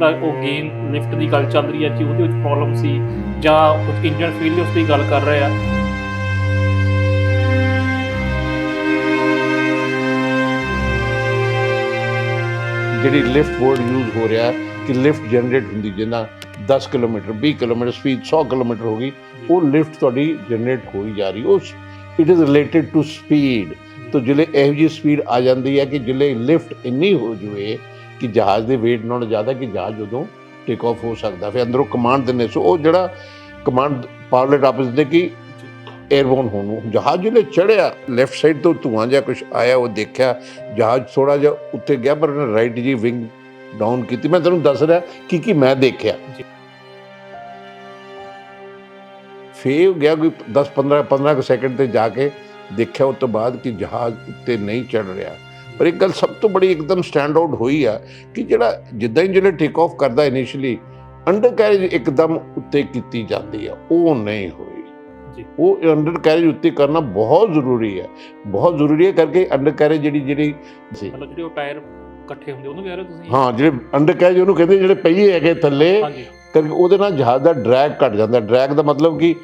ਦਾ ਉਹ gain lift ਦੀ ਗੱਲ ਚੱਲ ਰਹੀ ਹੈ ਕਿ ਉਹਦੇ ਵਿੱਚ ਪ੍ਰੋਬਲਮ ਸੀ ਜਾਂ ਕੁਝ ਇੰਜਨ ਫੇਲਿਅਰਸ ਦੀ ਗੱਲ ਕਰ ਰਹੇ ਆ। ਜਿਹੜੀ ਲਿਫਟ ਬੋਰਡ ਯੂਜ਼ ਹੋ ਰਿਹਾ ਕਿ ਲਿਫਟ ਜਨਰੇਟ ਹੁੰਦੀ ਜਿੰਨਾ 10 ਕਿਲੋਮੀਟਰ 20 ਕਿਲੋਮੀਟਰ ਸਪੀਡ 100 ਕਿਲੋਮੀਟਰ ਹੋ ਗਈ, ਉਹ ਲਿਫਟ ਤੁਹਾਡੀ ਜਨਰੇਟ ਹੋਈ ਜਾ ਰਹੀ ਉਸ it is related to speed ਤੋ ਜਿਲੇ ਇਹੋ ਜਿਹੀ ਸਪੀਡ ਆ ਜਾਂਦੀ ਹੈ ਕਿ ਜਿਲੇ ਲਿਫਟ ਇੰਨੀ ਹੋ ਜਵੇ ਕਿ ਜਹਾਜ਼ ਦੇ weight ਨਾਲੋਂ ਜ਼ਿਆਦਾ ਕਿ ਜਹਾਜ਼ ਉਦੋਂ ਟੇਕ ਆਫ ਹੋ ਸਕਦਾ। ਫਿਰ ਅੰਦਰੋਂ ਕਮਾਂਡ ਦਿੰਦੇ ਸੋ। ਉਹ ਜਿਹੜਾ ਕਮਾਂਡ ਪਾਇਲਟ ਆਪਸ ਦੇ ਕਿ 에ਅਰਬੋਰਨ ਹੋਣ ਨੂੰ। ਜਹਾਜ਼ ਜਿਲੇ ਚੜਿਆ ਲੈਫਟ ਸਾਈਡ ਤੋਂ ਧੂਆਂ ਜਿਹਾ ਕੁਝ ਆਇਆ ਉਹ ਦੇਖਿਆ ਜਹਾਜ਼ ਥੋੜਾ ਜਿਹਾ ਉੱਤੇ ਗਿਆ ਪਰ ਉਹਨੇ ਰਾਈਟ ਜੀ ਵਿੰਗ ਡਾਊਨ ਕੀਤੀ। ਮੈਂ ਤੁਹਾਨੂੰ ਦੱਸ ਰਿਹਾ ਕੀ ਕੀ ਮੈਂ ਦੇਖਿਆ। ਜੀ। ਫੇਰ ਗਿਆ ਕੋਈ 10 15 15 ਕੁ ਸੈਕਿੰਡ ਤੇ ਜਾ ਕੇ ਦੇਖਿਆ ਉਸ ਤੋਂ ਬਾਅਦ ਕਿ ਜਹਾਜ਼ ਉੱਤੇ ਨਹੀਂ ਚੜ ਰਿਹਾ। ਪਰ ਇੱਕ ਗੱਲ ਸਭ ਤੋਂ ਬੜੀ ਇੱਕਦਮ ਸਟੈਂਡ ਆਊਟ ਹੋਈ ਆ ਕਿ ਜਿਹੜਾ ਜਿੱਦਾਂ ਹੀ ਜਿਹੜਾ ਟੇਕ ਆਫ ਕਰਦਾ ਇਨੀਸ਼ੀਅਲੀ ਅੰਡਰ ਕੈਰੇਜ ਇੱਕਦਮ ਉੱਤੇ ਕੀਤੀ ਜਾਂਦੀ ਆ ਉਹ ਨਹੀਂ ਹੋਈ। ਜੀ। ਉਹ ਅੰਡਰ ਕੈਰੇਜ ਉੱਤੇ ਕਰਨਾ ਬਹੁਤ ਜ਼ਰੂਰੀ ਹੈ ਬਹੁਤ ਜ਼ਰੂਰੀ ਹੈ ਕਰਕੇ ਅੰਡਰ ਕੈਰੇਜ ਜਿਹੜੀ ਜਿਹੜੀ ਮਤਲਬ ਜਿਹੜੇ ਉਹ ਟਾਇਰ ਇਕੱਠੇ ਹੁੰਦੇ ਉਹਨੂੰ ਕਹਿ ਰਹੇ ਤੁਸੀਂ? ਹਾਂ ਜਿਹੜੇ ਅੰਡਰ ਕੈਰੇਜ ਉਹਨੂੰ ਕਹਿੰਦੇ ਜਿਹੜੇ ਪਹੀਏ ਹੈਗੇ ਥੱਲੇ ਕਰਕੇ ਉਹਦੇ ਨਾਲ ਜਹਾਜ਼ ਦਾ ਡਰੈਗ ਘਟ ਜਾਂਦਾ। ਡਰੈਗ ਦਾ ਮਤਲਬ ਕਿ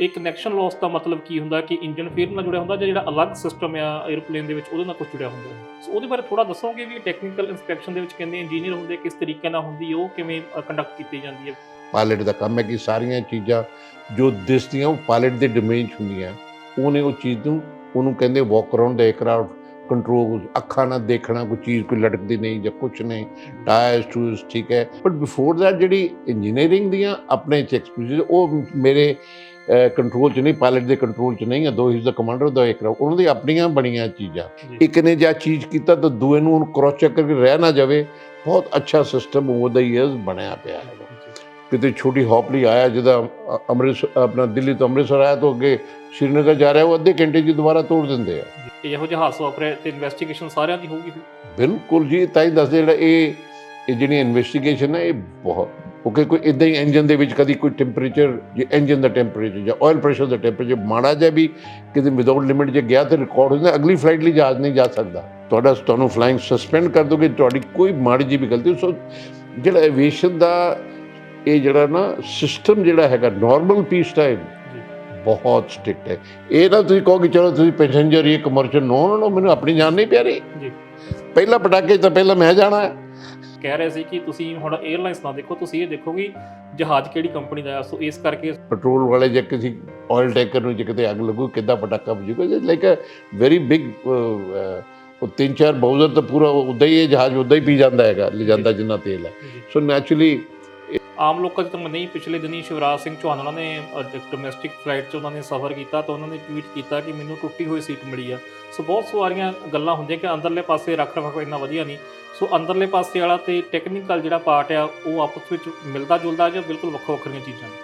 ਇਹ ਕਨੈਕਸ਼ਨ ਲਾਸ ਦਾ ਮਤਲਬ ਕੀ ਹੁੰਦਾ ਕਿ ਇੰਜਨ ਫੇਰ ਨਾਲ ਜੁੜਿਆ ਹੁੰਦਾ ਜਾਂ ਜਿਹੜਾ ਅਲੱਗ ਸਿਸਟਮ ਆ 에ਅਰਪਲੇਨ ਦੇ ਵਿੱਚ ਉਹਦੇ ਨਾਲ ਕੁਝ ਜੁੜਿਆ ਹੁੰਦਾ? ਸੋ ਉਹਦੇ ਬਾਰੇ ਥੋੜਾ ਦੱਸੋਗੇ ਵੀ ਟੈਕਨੀਕਲ ਇਨਸਪੈਕਸ਼ਨ ਦੇ ਵਿੱਚ ਕਹਿੰਦੇ ਇੰਜੀਨੀਅਰ ਹੁੰਦੇ, ਕਿਸ ਤਰੀਕੇ ਨਾਲ ਹੁੰਦੀ, ਉਹ ਕਿਵੇਂ ਕੰਡਕਟ ਕੀਤੀ ਜਾਂਦੀ ਹੈ? ਪਾਇਲਟ ਦਾ ਕੰਮ ਹੈ ਕਿ ਸਾਰੀਆਂ ਚੀਜ਼ਾਂ ਜੋ ਦਿਸਦੀਆਂ ਉਹ ਪਾਇਲਟ ਦੇ ਡੋਮੇਨ 'ਚ ਹੁੰਦੀਆਂ। ਉਹਨੇ ਉਹ ਚੀਜ਼ ਨੂੰ, ਉਹਨੂੰ ਕਹਿੰਦੇ ਵਾਕ ਅਰਾਊਂਡ ਦਾ 에ਅਰਕ੍ਰਾਫਟ ਕੰਟਰੋਲ ਅੱਖਾਂ ਨਾਲ ਦੇਖਣਾ, ਕੋਈ ਚੀਜ਼ ਕੋਈ ਲਟਕਦੀ ਨਹੀਂ ਜਾਂ ਕੁਝ ਨਹੀਂ ਟਾਇਰਸ ਟੂਲਸ ਠੀਕ ਹੈ। ਬਟ ਬਿਫੋਰ ਦੈਟ ਜਿਹੜੀ ਇੰਜੀਨੀਅਰਿੰਗ ਦੀਆਂ ਆਪਣੇ ਚ ਐਕਸਪੀਰੀਅੰਸ ਉਹ ਮੇਰੇ ਕੰਟਰੋਲ ਚ ਨਹੀਂ ਪਾਇਲਟ ਦੇ ਕੰਟਰੋਲ ਚ ਨਹੀਂ ਹੈ ਦੋ ਹੀ ਦਾ ਕਮਾਂਡਰ ਦਾ 에ਅਰਕ੍ਰਾਫਟ ਉਹਨਾਂ ਦੀ ਆਪਣੀਆਂ ਬਣੀਆਂ ਚੀਜ਼ਾਂ। ਜੀ। ਇੱਕ ਨੇ ਜਾਂ ਚੀਜ਼ ਕੀਤਾ ਤਾਂ ਦੂਏ ਨੂੰ ਉਹਨੂੰ ਕ੍ਰੋਸ ਚੈੱਕ ਕਰਕੇ ਰਹਿ ਨਾ ਜਾਵੇ। ਬਹੁਤ ਅੱਛਾ ਸਿਸਟਮ ਓਵਰ ਦਾ ਇਅਰਸ ਬਣਿਆ ਪਿਆ ਹੈ। ਕਿਤੇ ਛੋਟੀ ਹੌਪਲੀ ਆਇਆ ਜਿਹਦਾ ਅੰਮ੍ਰਿਤਸਰ ਆਪਣਾ ਦਿੱਲੀ ਤੋਂ ਅੰਮ੍ਰਿਤਸਰ ਆਇਆ ਤੋਂ ਅੱਗੇ ਸ਼੍ਰੀਨਗਰ ਜਾ ਰਿਹਾ ਉਹ ਅੱਧੇ ਘੰਟੇ 'ਚ ਦੁਬਾਰਾ ਤੋੜ ਦਿੰਦੇ ਆ। ਜੀ। ਇਹੋ ਜਿਹਾ ਹਾਦਸਾ ਵਾਪਰਿਆ ਤੇ ਇਨਵੈਸਟੀਗੇਸ਼ਨ ਸਾਰਿਆਂ ਦੀ ਹੋਊਗੀ ਬਿਲਕੁਲ ਜੀ ਤਾਂ ਹੀ ਦੱਸਦੇ ਜਿਹੜਾ ਇਹ ਇਹ ਜਿਹੜੀ ਇਨਵੈਸਟੀਗੇਸ਼ਨ ਹੈ ਇਹ ਬਹੁਤ ਕਿਉਂਕਿ ਕੋਈ ਇਦਾਂ ਹੀ ਇੰਜਨ ਦੇ ਵਿੱਚ ਕਦੀ ਕੋਈ ਟੈਂਪਰੇਚਰ ਜੇ ਇੰਜਨ ਦਾ ਟੈਂਪਰੇਚਰ ਜਾਂ ਆਇਲ ਪ੍ਰੈਸ਼ਰ ਦਾ ਟੈਂਪਰੇਚਰ ਮਾੜਾ ਜਿਹਾ ਵੀ ਕਿਤੇ ਵਿਦਆਊਟ ਲਿਮਿਟ ਜੇ ਗਿਆ ਤੇ ਰਿਕਾਰਡ ਹੋ ਜਾਂਦਾ ਅਗਲੀ ਫਲਾਈਟ ਲਈ ਜਹਾਜ਼ ਨਹੀਂ ਜਾ ਸਕਦਾ। ਤੁਹਾਡਾ ਤੁਹਾਨੂੰ ਫਲਾਈਂਗ ਸਸਪੈਂਡ ਕਰ ਦੋਗੇ ਤੁਹਾਡੀ ਕੋਈ ਮਾੜੀ ਜਿਹੀ ਵੀ ਗਲਤੀ ਸੋ ਜਿਹੜਾ ਐਵੀਏਸ਼ਨ ਦਾ ਇਹ ਜਿਹੜਾ ਨਾ ਸਿਸਟਮ ਜਿਹੜਾ ਹੈਗਾ ਨਾਰਮਲ ਪੀਸ ਟਾਈਮ ਜੀ। ਬਹੁਤ ਸਟ੍ਰਿਕਟ ਹੈ। ਇਹ ਨਾ ਤੁਸੀਂ ਕਹੋ ਕਿ ਚਲੋ ਤੁਸੀਂ ਪੈਸੇਂਜਰ ਹੀ ਕਮਰਸ਼ੀਅਲ ਨੋ ਨੋ ਮੈਨੂੰ ਆਪਣੀ ਜਾਨ ਨਹੀਂ ਪਿਆਰੀ। ਜੀ। ਪਹਿਲਾ ਪਟਾਕੇ 'ਚ ਤਾਂ ਪਹਿਲਾਂ ਮੈਂ ਜਾਣਾ ਹੈ। ਕਹਿ ਰਹੇ ਸੀ ਕਿ ਤੁਸੀਂ ਹੁਣ 에ਅਰਲਾਈਨਸ ਨਾ ਦੇਖੋ ਤੁਸੀਂ ਇਹ ਦੇਖੋ ਕਿ ਜਹਾਜ਼ ਕਿਹੜੀ ਕੰਪਨੀ ਦਾ ਹੈ। ਸੋ ਇਸ ਕਰਕੇ ਪੈਟਰੋਲ ਵਾਲੇ ਜੇ ਕਿਸੇ ਆਇਲ ਟੈਂਕਰ ਨੂੰ ਜੇ ਕਿਤੇ ਅੱਗ ਲੱਗੂ ਕਿੱਦਾਂ ਪਟਾਕਾ ਵਜੂਗਾ? ਲਾਈਕ ਅ ਵੈਰੀ ਬਿਗ ਉਹ ਤਿੰਨ ਚਾਰ ਬਾਊਜ਼ਰ ਤਾਂ ਪੂਰਾ ਉਦਾਂ ਹੀ ਇਹ ਜਹਾਜ਼ ਉਦਾਂ ਹੀ ਪੀ ਜਾਂਦਾ ਹੈਗਾ ਲੈ ਜਾਂਦਾ ਜਿੰਨਾ ਤੇਲ ਹੈ। ਸੋ ਨੈਚੁਰਲੀ ਆਮ ਲੋਕਾਂ ਚ ਤਾਂ ਨਹੀਂ ਪਿਛਲੇ ਦਿਨੀ ਸ਼ਿਵਰਾਜ ਸਿੰਘ ਚੌਹਾਨ ਉਹਨਾਂ ਨੇ ਡੋਮੈਸਟਿਕ ਫਲਾਈਟ 'ਚ ਉਹਨਾਂ ਨੇ ਸਫ਼ਰ ਕੀਤਾ ਤਾਂ ਉਹਨਾਂ ਨੇ ਟਵੀਟ ਕੀਤਾ ਕਿ ਮੈਨੂੰ ਟੁੱਟੀ ਹੋਈ ਸੀਟ ਮਿਲੀ ਆ। ਸੋ ਬਹੁਤ ਸਾਰੀਆਂ ਗੱਲਾਂ ਹੁੰਦੀਆਂ ਕਿ ਅੰਦਰਲੇ ਪਾਸੇ ਰੱਖ ਰਖਾਵ ਇੰਨਾ ਵਧੀਆ ਨਹੀਂ। ਸੋ ਅੰਦਰਲੇ ਪਾਸੇ ਵਾਲਾ ਤੇ ਟੈਕਨੀਕਲ ਜਿਹੜਾ ਪਾਰਟ ਆ, ਉਹ ਆਪਸ ਵਿੱਚ ਮਿਲਦਾ ਜੁਲਦਾ ਜਾਂ ਬਿਲਕੁਲ ਵੱਖੋ ਵੱਖਰੀਆਂ ਚੀਜ਼ਾਂ ਨੇ।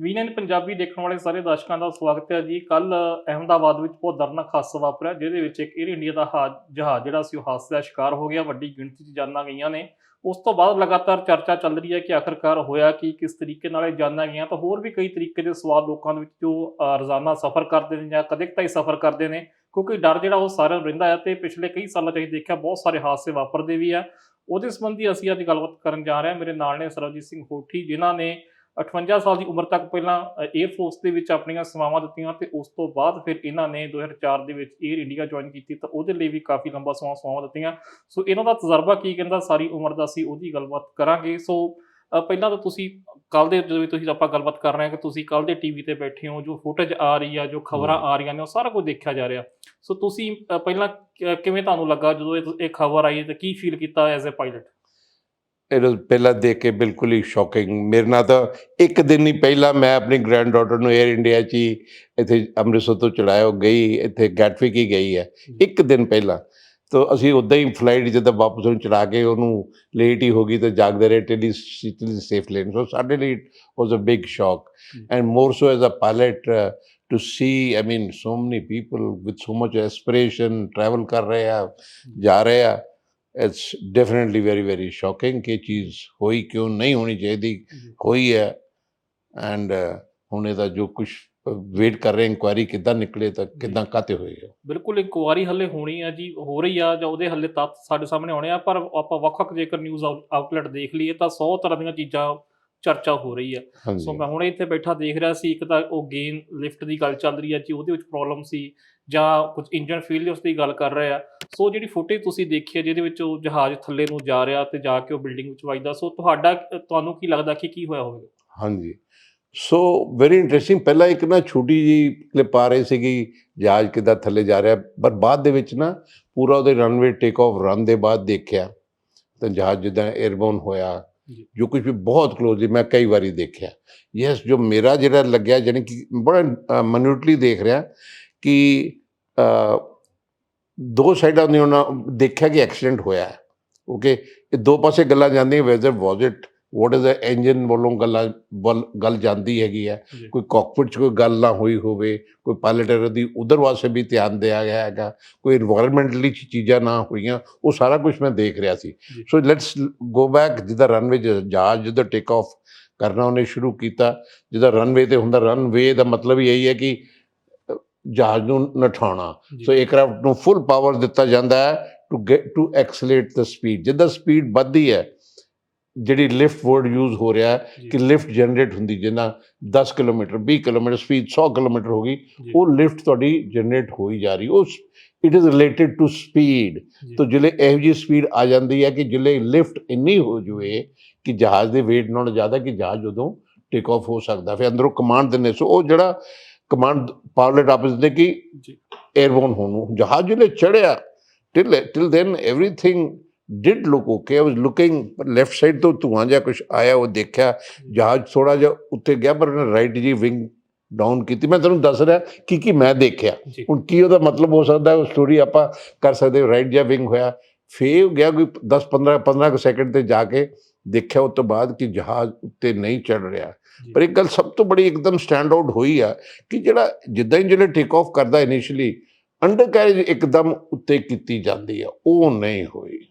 ਵੀਨਨ ਪੰਜਾਬੀ ਦੇਖਣ ਵਾਲੇ ਸਾਰੇ ਦਰਸ਼ਕਾਂ ਦਾ ਸਵਾਗਤ ਹੈ ਜੀ। ਕੱਲ ਅਹਿਮਦਾਬਾਦ ਵਿੱਚ ਬਹੁਤ ਦਰਦਨਾਕ ਹਾਦਸਾ ਵਾਪਰਿਆ, ਜਿਹਦੇ ਵਿੱਚ ਇੱਕ 에ਅਰ ਇੰਡੀਆ ਦਾ ਹਾ- ਜਹਾਜ਼ ਜਿਹੜਾ ਸੀ ਉਹ ਹਾਦਸੇ ਦਾ ਸ਼ਿਕਾਰ ਹੋ ਗਿਆ। ਵੱਡੀ ਗਿਣਤੀ 'ਚ ਜਾਨਾਂ ਗਈਆਂ ਨੇ। ਉਸ ਤੋਂ ਬਾਅਦ ਲਗਾਤਾਰ ਚਰਚਾ ਚੱਲ ਰਹੀ ਹੈ ਕਿ ਆਖਰਕਾਰ ਹੋਇਆ ਕਿ, ਕਿਸ ਤਰੀਕੇ ਨਾਲ ਇਹ ਜਾਨਾਂ ਗਈਆਂ। ਤਾਂ ਹੋਰ ਵੀ ਕਈ ਤਰੀਕੇ ਦੇ ਸਵਾਲ ਲੋਕਾਂ ਦੇ ਵਿੱਚ ਜੋ ਰੋਜ਼ਾਨਾ ਸਫ਼ਰ ਕਰਦੇ ਨੇ ਜਾਂ ਕਦੇ ਕਦਾਈ ਸਫ਼ਰ ਕਰਦੇ ਨੇ। ਕਿਉਂਕਿ ਡਰ ਜਿਹੜਾ ਉਹ ਸਾਰਿਆਂ ਨੂੰ ਰਹਿੰਦਾ ਹੈ ਤੇ ਪਿਛਲੇ ਕਈ ਸਾਲਾਂ 'ਚ ਅਸੀਂ ਦੇਖਿਆ ਬਹੁਤ ਸਾਰੇ ਹਾਦਸੇ ਵਾਪਰਦੇ ਵੀ ਆ। ਉਹਦੇ ਸੰਬੰਧੀ ਅਸੀਂ ਅੱਜ ਗੱਲਬਾਤ ਕਰਨ ਜਾ ਰਹੇ ਹਾਂ। ਮੇਰੇ ਨਾਲ ਨੇ ਸਰਬਜੀਤ ਸਿੰਘ ਹੋਠੀ, ਜਿਨ੍ਹਾਂ ਨੇ 58 ਸਾਲ ਦੀ ਉਮਰ ਤੱਕ ਪਹਿਲਾਂ 에ਅਰ ਫੋਰਸ ਦੇ ਵਿੱਚ ਆਪਣੀਆਂ ਸੇਵਾਵਾਂ ਦਿੱਤੀਆਂ ਤੇ ਉਸ ਤੋਂ ਬਾਅਦ ਫਿਰ ਇਹਨਾਂ ਨੇ 2004 ਦੇ ਵਿੱਚ 에ਅਰ ਇੰਡੀਆ ਜੁਆਇਨ ਕੀਤੀ ਤਾਂ ਉਹਦੇ ਲਈ ਵੀ ਕਾਫੀ ਲੰਬਾ ਸਮਾਂ ਸੇਵਾਵਾਂ ਦਿੱਤੀਆਂ। ਸੋ ਇਹਨਾਂ ਦਾ ਤਜਰਬਾ ਕੀ ਕਹਿੰਦਾ? ਸਾਰੀ ਉਮਰ ਦਾ ਸੀ ਉਹਦੀ ਗੱਲਬਾਤ ਕਰਾਂਗੇ। ਸੋ ਪਹਿਲਾਂ ਤਾਂ ਤੁਸੀਂ ਕੱਲ ਦੇ ਜਦੋਂ ਵੀ ਤੁਸੀਂ ਆਪਾਂ ਗੱਲਬਾਤ ਕਰ ਰਹੇ ਹਾਂ ਕਿ ਤੁਸੀਂ ਕੱਲ ਦੇ ਟੀਵੀ ਤੇ ਬੈਠੇ ਹੋ ਜੋ ਫੁਟੇਜ ਆ ਰਹੀ ਆ ਜੋ ਖਬਰਾਂ ਆ ਰਹੀਆਂ ਨੇ ਉਹ ਸਾਰਾ ਕੁਝ ਦੇਖਿਆ ਜਾ ਰਿਹਾ। ਸੋ ਤੁਸੀਂ ਪਹਿਲਾਂ ਕਿਵੇਂ ਤੁਹਾਨੂੰ ਲੱਗਾ ਜਦੋਂ ਇਹ ਖਬਰ ਆਈ ਤੇ ਕੀ ਫੀਲ ਕੀਤਾ ਐਜ਼ ਅ ਪਾਇਲਟ ਇਹ was ਪਹਿਲਾਂ ਦੇਖ ਕੇ ਬਿਲਕੁਲ ਹੀ ਸ਼ੌਕਿੰਗ ਮੇਰੇ ਨਾਲ ਤਾਂ ਇੱਕ ਦਿਨ ਹੀ ਪਹਿਲਾਂ ਮੈਂ ਆਪਣੀ ਗ੍ਰੈਂਡ ਡਾਟਰ ਨੂੰ 에ਅਰ ਇੰਡੀਆ 'ਚ ਇੱਥੇ ਅੰਮ੍ਰਿਤਸਰ ਤੋਂ ਚੜਾਇਆ ਗਈ ਇੱਥੇ ਗੈਟਵਿਕ ਹੀ ਗਈ ਹੈ। ਇੱਕ ਦਿਨ ਪਹਿਲਾਂ। ਤਾਂ ਅਸੀਂ ਉਦਾਂ ਹੀ ਫਲਾਈਟ ਜਦੋਂ ਵਾਪਸ ਨੂੰ ਚੜਾ ਕੇ ਉਹਨੂੰ ਲੇਟ ਹੀ ਹੋ ਗਈ ਤਾਂ ਜਾਗਦੇ ਰਹੇ ਟਿਲੀ ਸਿਟੀ ਸੇਫ ਲੇਨ ਸੋ ਸਾਡੇ ਲਈ was a big shock and more so as a pilot to see I mean so many people with so much aspiration travel ਕਰ ਰਹੇ ਆ ਜਾ ਰਹੇ ਆ it's definitely very very shocking ਕਿ ਇਹ ਚੀਜ਼ ਹੋਈ ਕਿਉਂ ਨਹੀਂ ਹੋਣੀ ਚਾਹੀਦੀ ਹੋਈ ਹੈ ਐਂਡ ਹੁਣ ਇਹਦਾ ਜੋ ਕੁਝ ਵੇਟ ਕਰ ਰਹੇ ਇਨਕੁਆਇਰੀ ਕਿੱਦਾਂ ਨਿਕਲੇ ਤਾਂ ਕਿੱਦਾਂ ਕਾਤੇ ਹੋਏ ਆ? ਬਿਲਕੁਲ ਇਨਕੁਆਰੀ ਹੱਲੇ ਹੋਣੀ ਆ ਜੀ ਹੋ ਰਹੀ ਆ ਜਾਂ ਉਹਦੇ ਹੱਲੇ ਤੱਥ ਸਾਡੇ ਸਾਹਮਣੇ ਆਉਣੇ ਆ ਪਰ ਆਪਾਂ ਵੱਖ-ਵੱਖ ਜੇਕਰ ਨਿਊਜ਼ ਆਊਟਲੈਟ ਦੇਖ ਲਈਏ ਤਾਂ 100 ਤਰ੍ਹਾਂ ਦੀਆਂ ਚੀਜ਼ਾਂ ਚਰਚਾ ਹੋ ਰਹੀ ਆ। ਸੋ ਮੈਂ ਹੁਣੇ ਇੱਥੇ ਬੈਠਾ ਦੇਖ ਰਿਹਾ ਸੀ ਇੱਕ ਤਾਂ ਉਹ ਗੇਨ ਲਿਫਟ ਦੀ ਗੱਲ ਚੱਲ ਰਹੀ ਆ ਜੀ ਉਹਦੇ ਵਿੱਚ ਪ੍ਰੋਬਲਮ ਸੀ ਜਾਂ ਕੁਝ ਇੰਜਨ ਫੇਲਿਅਰਸ ਦੀ ਗੱਲ ਕਰ ਰਹੇ ਆ। ਸੋ ਜਿਹੜੀ ਫੁਟੇਜ ਤੁਸੀਂ ਦੇਖੀ ਹੈ ਜਿਹਦੇ ਵਿੱਚ ਉਹ ਜਹਾਜ਼ ਥੱਲੇ ਨੂੰ ਜਾ ਰਿਹਾ ਤੇ ਜਾ ਕੇ ਉਹ ਬਿਲਡਿੰਗ ਵਿੱਚ ਵੱਜਦਾ ਸੋ ਤੁਹਾਡਾ ਤੁਹਾਨੂੰ ਕੀ ਲੱਗਦਾ ਕਿ ਕੀ ਹੋਇਆ ਹੋਵੇਗਾ? ਹਾਂਜੀ। ਸੋ ਵੈਰੀ ਇੰਟਰਸਟਿੰਗ ਪਹਿਲਾਂ ਇੱਕ ਨਾ ਛੋਟੀ ਜੀ ਕਲਿੱਪ ਆ ਰਹੀ ਸੀਗੀ ਜਹਾਜ਼ ਕਿੱਦਾਂ ਥੱਲੇ ਜਾ ਰਿਹਾ ਪਰ ਬਾਅਦ ਦੇ ਵਿੱਚ ਨਾ ਪੂਰਾ ਉਹਦੇ ਰਨਵੇ ਟੇਕ ਆਫ ਰਨ ਦੇ ਬਾਅਦ ਦੇਖਿਆ ਤਾਂ ਜਹਾਜ਼ ਜਿੱਦਾਂ 에ਅਰਬੋਰਨ ਹੋਇਆ ਜੀ। ਕੁਝ ਵੀ ਬਹੁਤ ਕਲੋਜ਼ਲੀ ਮੈਂ ਕਈ ਵਾਰੀ ਦੇਖਿਆ। ਯੈਸ ਜੋ ਮੇਰਾ ਜਿਹੜਾ ਲੱਗਿਆ ਜਾਣੀ ਕਿ ਬੜਾ ਮਨਿਊਟਲੀ ਦੇਖ ਰਿਹਾ ਕਿ ਦੋ ਸਾਈਡਾਂ ਨੇ ਉਹਨਾਂ ਦੇਖਿਆ ਕਿ ਐਕਸੀਡੈਂਟ ਹੋਇਆ। ਓਕੇ ਇਹ ਦੋ ਪਾਸੇ ਗੱਲਾਂ ਜਾਂਦੀਆਂ whether was it what is a engine ਵੱਲੋਂ ਗੱਲਾਂ ਗੱਲ ਜਾਂਦੀ ਹੈਗੀ ਹੈ? ਕੋਈ ਕਾਕਪਿਟ 'ਚ ਕੋਈ ਗੱਲ ਨਾ ਹੋਈ ਹੋਵੇ ਕੋਈ ਪਾਇਲਟ ਏਰ ਦੀ ਉਧਰ ਵਾਸਤੇ ਵੀ ਧਿਆਨ ਦਿਆ ਗਿਆ ਹੈਗਾ ਕੋਈ এনवायरमेंटਲੀ ਚੀਜ਼ਾਂ ਨਾ ਹੋਈਆਂ ਉਹ ਸਾਰਾ ਕੁਝ ਮੈਂ ਦੇਖ ਰਿਹਾ ਸੀ। ਸੋ ਲੈਟਸ ਗੋ ਬੈਕ ਜਿੱਦਾਂ ਰਨਵੇ ਜਹਾਜ਼ ਜਿੱਦਾਂ ਟੇਕ ਆਫ ਕਰਨਾ ਉਹਨੇ ਸ਼ੁਰੂ ਕੀਤਾ ਜਿੱਦਾਂ ਰਨਵੇ ਤੇ ਹੁੰਦਾ ਰਨਵੇ ਦਾ ਮਤਲਬ ਇਹੀ ਹੈ ਕਿ ਜਹਾਜ਼ ਨੂੰ ਨਠਾਉਣਾ। ਸੋ 에ਅਰਕ੍ਰਾਫਟ ਨੂੰ ਫੁੱਲ ਪਾਵਰ ਦਿੱਤਾ ਜਾਂਦਾ ਹੈ ਟੂ ਗੈਟ ਟੂ ਐਕਸਲੇਟ ਦਾ ਸਪੀਡ ਜਿੱਦਾਂ ਸਪੀਡ ਵੱਧਦੀ ਹੈ ਜਿਹੜੀ ਲਿਫਟ ਵਰਡ ਯੂਜ਼ ਹੋ ਰਿਹਾ ਕਿ ਲਿਫਟ ਜਨਰੇਟ ਹੁੰਦੀ ਜਿੰਨਾ 10 ਕਿਲੋਮੀਟਰ 20 ਕਿਲੋਮੀਟਰ ਸਪੀਡ 100 ਕਿਲੋਮੀਟਰ ਹੋ ਗਈ ਉਹ ਲਿਫਟ ਤੁਹਾਡੀ ਜਨਰੇਟ ਹੋਈ ਜਾ ਰਹੀ। ਉਸ it is related to speed ਤੋਂ ਜਿਲੇ ਇਹੋ ਜੀ ਸਪੀਡ ਆ ਜਾਂਦੀ ਹੈ ਕਿ ਜਿਲੇ ਲਿਫਟ ਇੰਨੀ ਹੋ ਜੂਏ ਕਿ ਜਹਾਜ਼ ਦੇ weight ਨਾਲੋਂ ਜ਼ਿਆਦਾ ਕਿ ਜਹਾਜ਼ ਉਦੋਂ ਟੇਕ ਆਫ ਹੋ ਸਕਦਾ। ਫਿਰ ਅੰਦਰੋਂ ਕਮਾਂਡ ਦਿੰਨੇ ਸੋ। ਉਹ ਜਿਹੜਾ ਕਮਾਂਡ ਪਾਇਲਟ ਆਪਸ ਦੇ ਕਿ 에ਅਰਬੋਨ ਹੋਣ ਜਹਾਜ਼ ਜਿਲੇ ਚੜਿਆ। Till till then everything did look okay I was looking left side ਤੋਂ ਧੂਆਂ ਜਿਹਾ ਕੁਝ ਆਇਆ ਉਹ ਦੇਖਿਆ ਜਹਾਜ਼ ਥੋੜਾ ਜਿਹਾ ਉੱਤੇ ਗਿਆ ਪਰ ਰਾਈਟ ਜੀ ਵਿੰਗ ਡਾਊਨ ਕੀਤੀ। ਮੈਂ ਤੁਹਾਨੂੰ ਦੱਸ ਰਿਹਾ ਕੀ ਕੀ ਮੈਂ ਦੇਖਿਆ। ਜੀ। ਹੁਣ ਕੀ ਉਹਦਾ ਮਤਲਬ ਹੋ ਸਕਦਾ ਉਹ ਸਟੋਰੀ ਆਪਾਂ ਕਰ ਸਕਦੇ ਰਾਈਟ ਜਾਂ ਵਿੰਗ ਹੋਇਆ। ਫੇਰ ਉਹ ਗਿਆ ਕੋਈ 10 15 15 ਕੁ ਸੈਕਿੰਡ ਤੇ ਜਾ ਕੇ ਦੇਖਿਆ ਉਸ ਤੋਂ ਬਾਅਦ ਕਿ ਜਹਾਜ਼ ਉੱਤੇ ਨਹੀਂ ਚੜ ਰਿਹਾ। ਜੀ। ਪਰ ਇੱਕ ਗੱਲ ਸਭ ਤੋਂ ਬੜੀ ਇੱਕਦਮ ਸਟੈਂਡ ਆਊਟ ਹੋਈ ਆ ਕਿ ਜਿਹੜਾ ਜਿੱਦਾਂ ਹੀ ਜਿਹੜੇ ਟੇਕ ਆਫ ਕਰਦਾ ਇਨੀਸ਼ੀਅਲੀ ਅੰਡਰ ਕੈਰੇਜ ਇੱਕਦਮ ਉੱਤੇ ਕੀਤੀ ਜਾਂਦੀ ਆ। ਉਹ ਨਹੀਂ ਹੋਈ। ਜੀ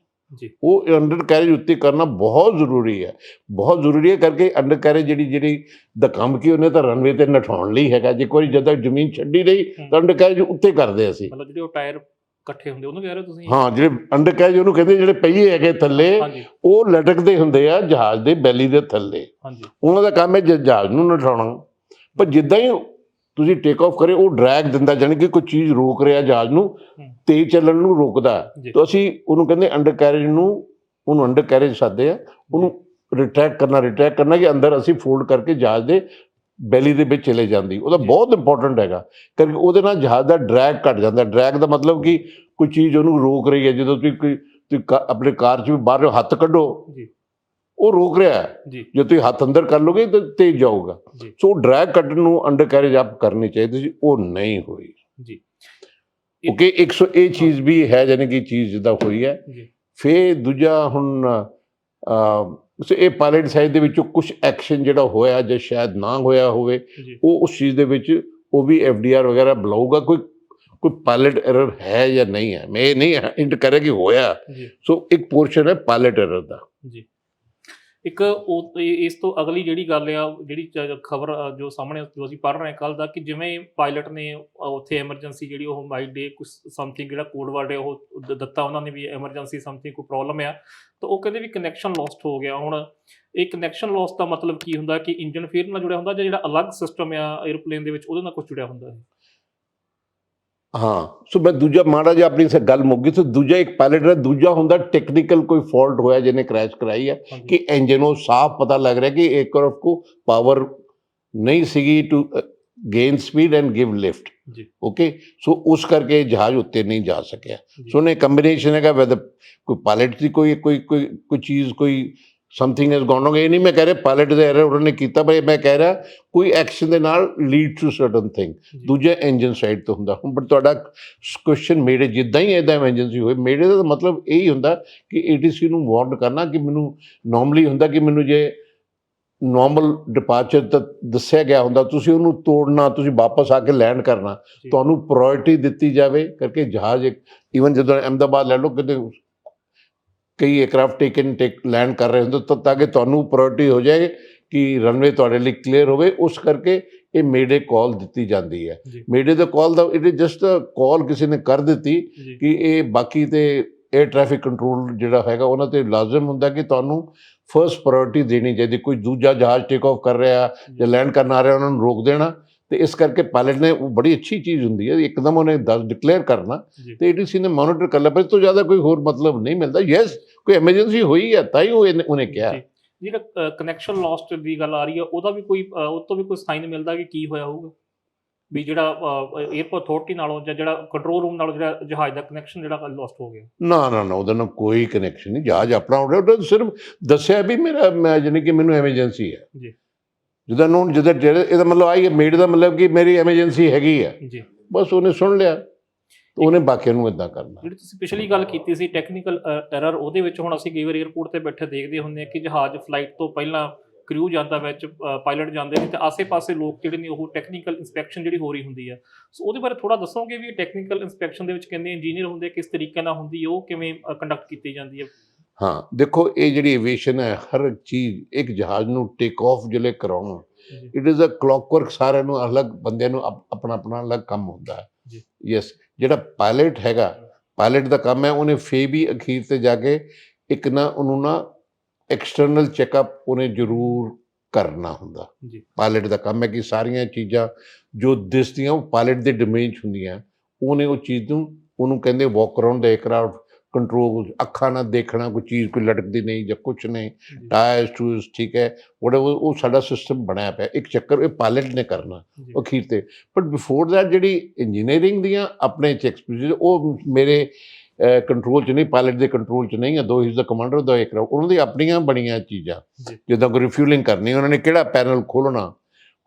ਉਹ ਅੰਡਰ ਕੈਰੇਜ ਉੱਤੇ ਕਰਨਾ ਬਹੁਤ ਜ਼ਰੂਰੀ ਹੈ। ਬਹੁਤ ਜ਼ਰੂਰੀ ਹੈ ਕਰਕੇ ਅੰਡਰ ਕੈਰੇਜ ਜਿਹੜੀ ਜਿਹੜੀ ਦਾ ਕੰਮ ਕੀ ਉਹਨੇ ਤਾਂ ਰਨਵੇ ਤੇ ਨਠਾਉਣ ਲਈ ਹੈਗਾ। ਜੇ ਕੋਈ ਜਦੋਂ ਜ਼ਮੀਨ ਛੱਡੀ ਰਹੀ ਤਾਂ ਅੰਡਰ ਕੈਰੇਜ ਉੱਤੇ ਕਰਦੇ ਅਸੀਂ। ਮਤਲਬ ਜਿਹੜੇ ਉਹ ਟਾਇਰ ਇਕੱਠੇ ਹੁੰਦੇ ਉਹਨੂੰ ਕਹਿ ਰਹੇ ਤੁਸੀਂ? ਹਾਂ ਜਿਹੜੇ ਅੰਡਰ ਕੈਰੇਜ ਉਹਨੂੰ ਕਹਿੰਦੇ ਜਿਹੜੇ ਪਹੀਏ ਹੈਗੇ ਥੱਲੇ ਉਹ ਲਟਕਦੇ ਹੁੰਦੇ ਆ ਜਹਾਜ਼ ਦੇ ਬੈਲੀ ਦੇ ਥੱਲੇ। ਹਾਂਜੀ। ਉਹਨਾਂ ਦਾ ਕੰਮ ਹੈ ਜਹਾਜ਼ ਨੂੰ ਨਠਾਉਣਾ। ਪਰ ਜਿੱਦਾਂ ਹੀ ਤੁਸੀਂ ਟੇਕ ਆਫ ਕਰੇ ਉਹ ਡਰੈਗ ਦਿੰਦਾ ਜਾਣੀ ਕਿ ਕੋਈ ਚੀਜ਼ ਰੋਕ ਰਿਹਾ ਜਹਾਜ਼ ਨੂੰ। ਤੇਜ਼ ਚੱਲਣ ਨੂੰ ਰੋਕਦਾ। ਤਾਂ ਅਸੀਂ ਉਹਨੂੰ ਕਹਿੰਦੇ ਅੰਡਰ ਕੈਰੇਜ ਨੂੰ ਉਹਨੂੰ ਅੰਡਰ ਕੈਰੇਜ ਸਾਦੇ ਆ ਉਹਨੂੰ ਰਿਟਰੈਕਟ ਕਰਨਾ ਰਿਟਰੈਕਟ ਕਰਨਾ ਕਿ ਅੰਦਰ ਅਸੀਂ ਫੋਲਡ ਕਰਕੇ ਜਹਾਜ਼ ਦੇ ਬੈਲੀ ਦੇ ਵਿੱਚ ਚਲੇ ਜਾਂਦੀ। ਉਹਦਾ। ਬਹੁਤ ਇੰਪੋਰਟੈਂਟ ਹੈਗਾ। ਕਿਉਂਕਿ ਉਹਦੇ ਨਾਲ ਜਹਾਜ਼ ਦਾ ਡਰੈਗ ਘਟ ਜਾਂਦਾ। ਡਰੈਗ ਦਾ ਮਤਲਬ ਕਿ ਕੋਈ ਚੀਜ਼ ਉਹਨੂੰ ਰੋਕ ਰਹੀ ਹੈ ਜਦੋਂ ਤੁਸੀਂ ਕੋਈ ਆਪਣੇ ਕਾਰ 'ਚ ਵੀ ਬਾਹਰ ਹੱਥ ਕੱਢੋ। ਉਹ ਰੋਕ ਰਿਹਾ ਹੈ। ਜੀ। ਤੁਸੀਂ ਹੱਥ ਅੰਦਰ ਕਰ ਲੋਗੇ ਤਾਂ ਤੇਜ਼ ਜਾਊਗਾ। ਸੋ ਡਰੈਗ ਕੱਢਣ ਨੂੰ ਅੰਡਰ ਕੈਰੇਜ ਆਪ ਕਰਨੀ ਚਾਹੀਦੀ ਸੀ ਉਹ ਨਹੀਂ ਹੋਈ। ਜੀ। ਓਕੇ 100 ਇਹ ਚੀਜ਼ ਵੀ ਹੈ ਜਾਨੀ ਕਿ ਚੀਜ਼ ਜਿੱਦਾਂ ਹੋਈ ਹੈ। ਫੇ ਦੂਜਾ ਹੁਣ ਅ ਇਹ ਪਾਇਲਟ ਸਾਈਡ ਦੇ ਵਿੱਚੋਂ ਕੁਝ ਐਕਸ਼ਨ ਜਿਹੜਾ ਹੋਇਆ ਜਾਂ ਸ਼ਾਇਦ ਨਾ ਹੋਇਆ ਹੋਵੇ ਉਹ ਉਸ ਚੀਜ਼ ਦੇ ਵਿੱਚ ਉਹ ਵੀ ਐਫਡੀਆਰ ਵਗੈਰਾ ਬੁਲਾਊਗਾ। ਕੋਈ ਕੋਈ ਪਾਇਲਟ ਐਰਰ ਹੈ ਜਾਂ ਨਹੀਂ ਹੈ? ਮੈਂ ਇਹ ਨਹੀਂ ਇੰਟ ਕਰੇ ਕਿ ਹੋਇਆ। ਸੋ ਇੱਕ ਪੋਰਸ਼ਨ ਹੈ ਪਾਇਲਟ ਐਰਰ ਦਾ। ਜੀ। ਇੱਕ ਉਹ ਇਹ- ਇਸ ਤੋਂ ਅਗਲੀ ਜਿਹੜੀ ਗੱਲ ਆ ਜਿਹੜੀ ਖਬਰ ਜੋ ਸਾਹਮਣੇ ਜੋ ਅਸੀਂ ਪੜ੍ਹ ਰਹੇ ਕੱਲ ਦਾ ਕਿ ਜਿਵੇਂ ਪਾਇਲਟ ਨੇ ਅ, ਉੱਥੇ ਐਮਰਜੈਂਸੀ ਜਿਹੜੀ ਉਹ ਮਾਈ ਡੇ ਕੁਝ ਸਮਥਿੰਗ ਜਿਹੜਾ ਕੋਡ ਵਰਡ ਹੈ ਉਹ ਦ- ਦਿੱਤਾ ਉਹਨਾਂ ਨੇ ਵੀ ਐਮਰਜੈਂਸੀ ਸਮਥਿੰਗ ਕੋਈ ਪ੍ਰੋਬਲਮ ਆ। ਤਾਂ ਉਹ ਕਹਿੰਦੇ ਵੀ ਕਨੈਕਸ਼ਨ ਲੋਸਟ ਹੋ ਗਿਆ। ਹੁਣ ਇਹ ਕਨੈਕਸ਼ਨ ਲੋਸ ਦਾ ਮਤਲਬ ਕੀ ਹੁੰਦਾ ਕਿ ਇੰਜਨ ਫੇਰ ਨਾਲ ਜੁੜਿਆ ਹੁੰਦਾ ਜਾਂ ਜਿਹੜਾ ਅਲੱਗ ਸਿਸਟਮ ਆ 에ਅਰਪਲੇਨ ਦੇ ਵਿੱਚ ਉਹਦੇ ਨਾਲ ਕੁਝ ਜੁੜਿਆ ਹੁੰਦਾ ਹੈ? ਹਾਂ ਸੋ ਮੈਂ ਦੂਜਾ ਮਾੜਾ ਜਿਹਾ ਆਪਣੀ ਸੇ ਗੱਲ ਮੁੱਕ ਗਈ। ਸੋ ਦੂਜਾ ਇੱਕ ਪਾਇਲਟ ਦਾ ਦੂਜਾ ਹੁੰਦਾ ਟੈਕਨੀਕਲ ਕੋਈ ਫਾਲਟ ਹੋਇਆ ਜਿਹਨੇ ਕ੍ਰੈਸ਼ ਕਰਾਈ ਹੈ ਕਿ ਇੰਜਨ ਉਹ ਸਾਫ਼ ਪਤਾ ਲੱਗ ਰਿਹਾ ਕਿ 에ਅਰਕ੍ਰਾਫਟ ਕੋ ਪਾਵਰ ਨਹੀਂ ਸੀਗੀ to gain speed and give lift ਜੀ। ਓਕੇ ਸੋ ਉਸ ਕਰਕੇ ਜਹਾਜ਼ ਉੱਤੇ ਨਹੀਂ ਜਾ ਸਕਿਆ। ਸੋ ਨੇ ਕੰਬੀਨੇਸ਼ਨ ਹੈਗਾ ਵੈਦਰ ਕੋਈ ਪਾਇਲਟ ਦੀ ਕੋਈ ਕੋਈ ਕੋਈ ਚੀਜ਼ ਕੋਈ ਸਮਥਿੰਗ ਇਜ਼ ਗੋਨ ਰੋਂਗ ਇਹ ਨਹੀਂ ਮੈਂ ਕਹਿ ਰਿਹਾ ਪਾਇਲਟ ਦਾ ਐਰਰ ਉਹਨਾਂ ਨੇ ਕੀਤਾ ਪਰ ਮੈਂ ਕਹਿ ਰਿਹਾ ਕੋਈ ਐਕਸ਼ਨ ਦੇ ਨਾਲ ਲੀਡ ਟੂ ਸਰਟਨ ਥਿੰਗ। ਦੂਜਾ ਇੰਜਨ ਸਾਈਡ ਤੋਂ ਹੁੰਦਾ ਹੁਣ ਬਟ ਤੁਹਾਡਾ ਕੁਐਸਚਨ ਮੇਰੇ ਜਿੱਦਾਂ ਹੀ ਇਹਦਾ ਐਮਰਜੈਂਸੀ ਹੋਏ ਮੇਰੇ ਦਾ ਮਤਲਬ ਇਹ ਹੀ ਹੁੰਦਾ ਕਿ ਏਟੀਸੀ ਨੂੰ ਵਾਰਨ ਕਰਨਾ ਕਿ ਮੈਨੂੰ ਨਾਰਮਲੀ ਹੁੰਦਾ ਕਿ ਮੈਨੂੰ ਜੇ ਨਾਰਮਲ ਡਿਪਾਰਚਰ ਤਾਂ ਦੱਸਿਆ ਗਿਆ ਹੁੰਦਾ ਤੁਸੀਂ ਉਹਨੂੰ ਤੋੜਨਾ ਤੁਸੀਂ ਵਾਪਸ ਆ ਕੇ ਲੈਂਡ ਕਰਨਾ। ਤੁਹਾਨੂੰ ਪ੍ਰਾਇੋਰਟੀ ਦਿੱਤੀ ਜਾਵੇ ਕਰਕੇ ਜਹਾਜ਼ ਇੱਕ ਈਵਨ ਜਦੋਂ ਅਹਿਮਦਾਬਾਦ ਲੈ ਲਓ ਕਿਤੇ ਕਈ 에ਅਰਕ੍ਰਾਫਟ ਟੇਕਨ ਟੇਕ ਲੈਂਡ ਕਰ ਰਹੇ ਹੁੰਦੇ ਤਾਂ ਤਾਂ ਕਿ ਤੁਹਾਨੂੰ ਪ੍ਰਾਇੋਰਟੀ ਹੋ ਜਾਏ ਕਿ ਰਨਵੇ ਤੁਹਾਡੇ ਲਈ ਕਲੀਅਰ ਹੋਵੇ ਉਸ ਕਰਕੇ ਇਹ ਮੇਡੇ ਕਾਲ ਦਿੱਤੀ ਜਾਂਦੀ ਹੈ। ਮੇਡੇ ਦਾ ਕਾਲ ਦਾ ਇਟ ਇਜ਼ ਜਸਟ ਕਾਲ ਕਿਸੇ ਨੇ ਕਰ ਦਿੱਤੀ ਕਿ ਇਹ ਬਾਕੀ ਤੇ 에ਅਰ ਟ੍ਰੈਫਿਕ ਕੰਟਰੋਲ ਜਿਹੜਾ ਹੈਗਾ ਉਹਨਾਂ ਤੇ ਲਾਜ਼ਮ ਹੁੰਦਾ ਕਿ ਤੁਹਾਨੂੰ ਫਰਸਟ ਪ੍ਰਾਇੋਰਟੀ ਦੇਣੀ ਚਾਹੀਦੀ। ਕੋਈ ਦੂਜਾ ਜਹਾਜ਼ ਟੇਕ ਆਫ ਕਰ ਰਿਹਾ ਜਾਂ ਲੈਂਡ ਕਰਨ ਆ ਰਿਹਾ ਉਹਨਾਂ ਨੂੰ ਰੋਕ ਦੇਣਾ। ਤੇ ਇਸ ਕਰਕੇ ਪਾਇਲਟ ਨੇ ਉਹ ਬੜੀ ਅੱਛੀ ਚੀਜ਼ ਹੁੰਦੀ ਹੈ ਇੱਕਦਮ ਉਹਨੇ ਦੱਸ ਡਿਕਲੇਅਰ ਕਰਨਾ ਤੇ ਏਡੀਸੀ ਨੇ ਮੋਨੀਟਰ ਕਰ ਲਿਆ ਪਰ ਇਸ ਤੋਂ ਜ਼ਿਆਦਾ ਕੋਈ ਹੋਰ ਮਤਲਬ ਨਹੀਂ ਮਿਲਦਾ। ਯੈਸ ਕੋਈ ਐਮਰਜੈਂਸੀ ਹੋਈ ਹੈ ਤਾਂ ਹੀ ਉਹ ਉਹਨੇ ਕਿਹਾ। ਜਿਹੜਾ ਕਨੈਕਸ਼ਨ ਲੌਸਟ ਦੀ ਗੱਲ ਆ ਰਹੀ ਹੈ ਉਹਦਾ ਵੀ ਕੋਈ ਉਹ ਤੋਂ ਵੀ ਕੋਈ ਸਾਈਨ ਮਿਲਦਾ ਕਿ ਕੀ ਹੋਇਆ ਹੋਊਗਾ? ਵੀ ਜਿਹੜਾ 에어ਪੋਰਟ ਅਥਾਰਟੀ ਨਾਲੋਂ ਜਾਂ ਜਿਹੜਾ ਕੰਟਰੋਲ ਰੂਮ ਨਾਲੋਂ ਜਿਹੜਾ ਜਹਾਜ਼ ਦਾ ਕਨੈਕਸ਼ਨ ਜਿਹੜਾ ਲੌਸਟ ਹੋ ਗਿਆ। ਨਾ ਨਾ ਨਾ ਉਹਦਾ ਨਾਲ ਕੋਈ ਕਨੈਕਸ਼ਨ ਨਹੀਂ ਜਹਾਜ਼ ਆਪਣਾ ਉਹਦਾ ਸਿਰਫ ਦੱਸਿਆ ਵੀ ਮੇਰਾ ਮੈਂ ਜਾਣੀ ਕਿ ਮੈਨੂੰ ਐਮਰਜੈਂਸੀ ਹੈ। ਜੀ। ਜਿਹਦਾ ਨੂੰ ਜਿਹਦਾ ਜਿਹੜੇ- ਇਹਦਾ ਮਤਲਬ ਆਈ ਮੇਡ ਦਾ ਮਤਲਬ ਕਿ ਮੇਰੀ ਐਮਰਜੈਂਸੀ ਹੈਗੀ ਹੈ ਜੀ। ਬਸ ਉਹਨੇ ਸੁਣ ਲਿਆ। ਤੇ ਉਹਨੇ ਬਾਕੀਆਂ ਨੂੰ ਇਦਾਂ ਕਰਨਾ। ਜਿਹੜੀ ਤੁਸੀਂ ਪਿਛਲੀ ਗੱਲ ਕੀਤੀ ਸੀ ਟੈਕਨੀਕਲ ਐਰਰ ਉਹਦੇ ਵਿੱਚ ਹੁਣ ਅਸੀਂ ਕਈ ਵਾਰ 에어ਪੋਰਟ ਤੇ ਬੈਠੇ ਦੇਖਦੇ ਹੁੰਦੇ ਆ ਕਿ ਜਹਾਜ਼ ਫਲਾਈਟ ਤੋਂ ਪਹਿਲਾਂ ਕਰੂ ਜਾਂਦਾ ਵਿੱਚ ਪਾਇਲਟ ਜਾਂਦੇ ਨੇ ਤੇ ਆਸੇ-ਪਾਸੇ ਲੋਕ ਜਿਹੜੇ ਨੇ ਉਹ ਟੈਕਨੀਕਲ ਇਨਸਪੈਕਸ਼ਨ ਜਿਹੜੀ ਹੋ ਰਹੀ ਹੁੰਦੀ ਹੈ ਸੋ ਉਹਦੇ ਬਾਰੇ ਥੋੜਾ ਦੱਸੋਗੇ ਵੀ ਟੈਕਨੀਕਲ ਇਨਸਪੈਕਸ਼ਨ ਦੇ ਵਿੱਚ ਕਿੰਨੇ ਇੰਜੀਨੀਅਰ ਹੁੰਦੇ ਕਿਸ ਤਰੀਕੇ ਨਾਲ ਹੁੰਦੀ ਉਹ ਕਿਵੇਂ ਕੰਡਕਟ ਕੀਤੀ ਜਾਂਦੀ ਹੈ ਹਾਂ ਦੇਖੋ ਇਹ ਜਿਹੜੀ ਐਵੀਏਸ਼ਨ ਹੈ ਹਰ ਇੱਕ ਚੀਜ਼ ਇੱਕ ਜਹਾਜ਼ ਨੂੰ ਟੇਕ ਆਫ ਜਿਹੜੇ ਕਰਾਉਣਾ ਇਟ ਇਜ਼ ਅ ਕਲੌਕਵਰਕ ਸਾਰਿਆਂ ਨੂੰ ਅਲੱਗ ਬੰਦਿਆਂ ਨੂੰ ਆਪਣਾ ਆਪਣਾ ਅਲੱਗ ਕੰਮ ਹੁੰਦਾ ਹੈ। ਯੈਸ ਜਿਹੜਾ ਪਾਇਲਟ ਹੈਗਾ ਪਾਇਲਟ ਦਾ ਕੰਮ ਹੈ ਉਹਨੇ ਫੇ ਵੀ ਅਖੀਰ ਤੇ ਜਾ ਕੇ ਇੱਕ ਨਾ ਉਹਨੂੰ ਨਾ ਐਕਸਟਰਨਲ ਚੈੱਕਅਪ ਉਹਨੇ ਜ਼ਰੂਰ ਕਰਨਾ ਹੁੰਦਾ। ਜੀ। ਪਾਇਲਟ ਦਾ ਕੰਮ ਹੈ ਕਿ ਸਾਰੀਆਂ ਚੀਜ਼ਾਂ ਜੋ ਦਿਸਦੀਆਂ ਉਹ ਪਾਇਲਟ ਦੇ ਡੋਮੇਨ 'ਚ ਹੁੰਦੀਆਂ ਉਹਨੇ ਉਹ ਚੀਜ਼ ਨੂੰ ਉਹਨੂੰ ਕਹਿੰਦੇ ਵਾਕ ਅਰਾਊਂਡ ਦਾ ਏਅਰਕ੍ਰਾਫਟ ਕੰਟਰੋਲ ਅੱਖਾਂ ਨਾਲ ਦੇਖਣਾ ਕੋਈ ਚੀਜ਼ ਕੋਈ ਲਟਕਦੀ ਨਹੀਂ ਜਾਂ ਕੁਝ ਨਹੀਂ ਟਾਇਰਸ ਟੂਸ ਠੀਕ ਹੈ whatever ਉਹ ਸਾਡਾ ਸਿਸਟਮ ਬਣਿਆ ਪਿਆ ਇੱਕ ਚੱਕਰ ਇਹ ਪਾਇਲਟ ਨੇ ਕਰਨਾ ਜੀ। ਅਖੀਰ ਤੇ। ਬਟ ਬਿਫੋਰ ਦੈਟ ਜਿਹੜੀ ਇੰਜੀਨੀਅਰਿੰਗ ਦੀਆਂ ਆਪਣੇ ਚ ਐਕਸਪੀਰੀਅੰਸ ਉਹ ਮੇਰੇ ਕੰਟਰੋਲ ਚ ਨਹੀਂ ਪਾਇਲਟ ਦੇ ਕੰਟਰੋਲ ਚ ਨਹੀਂ ਹੈ ਦੋ ਇਜ਼ ਦਾ ਕਮਾਂਡਰ ਦਾ ਇੱਕ ਉਹਨਾਂ ਦੀ ਆਪਣੀਆਂ ਬਣੀਆਂ ਚੀਜ਼ਾਂ। ਜਿੱਦਾਂ ਕੋਈ ਰਿਫਿਊਲਿੰਗ ਕਰਨੀ ਉਹਨਾਂ ਨੇ ਕਿਹੜਾ ਪੈਨਲ ਖੋਲਣਾ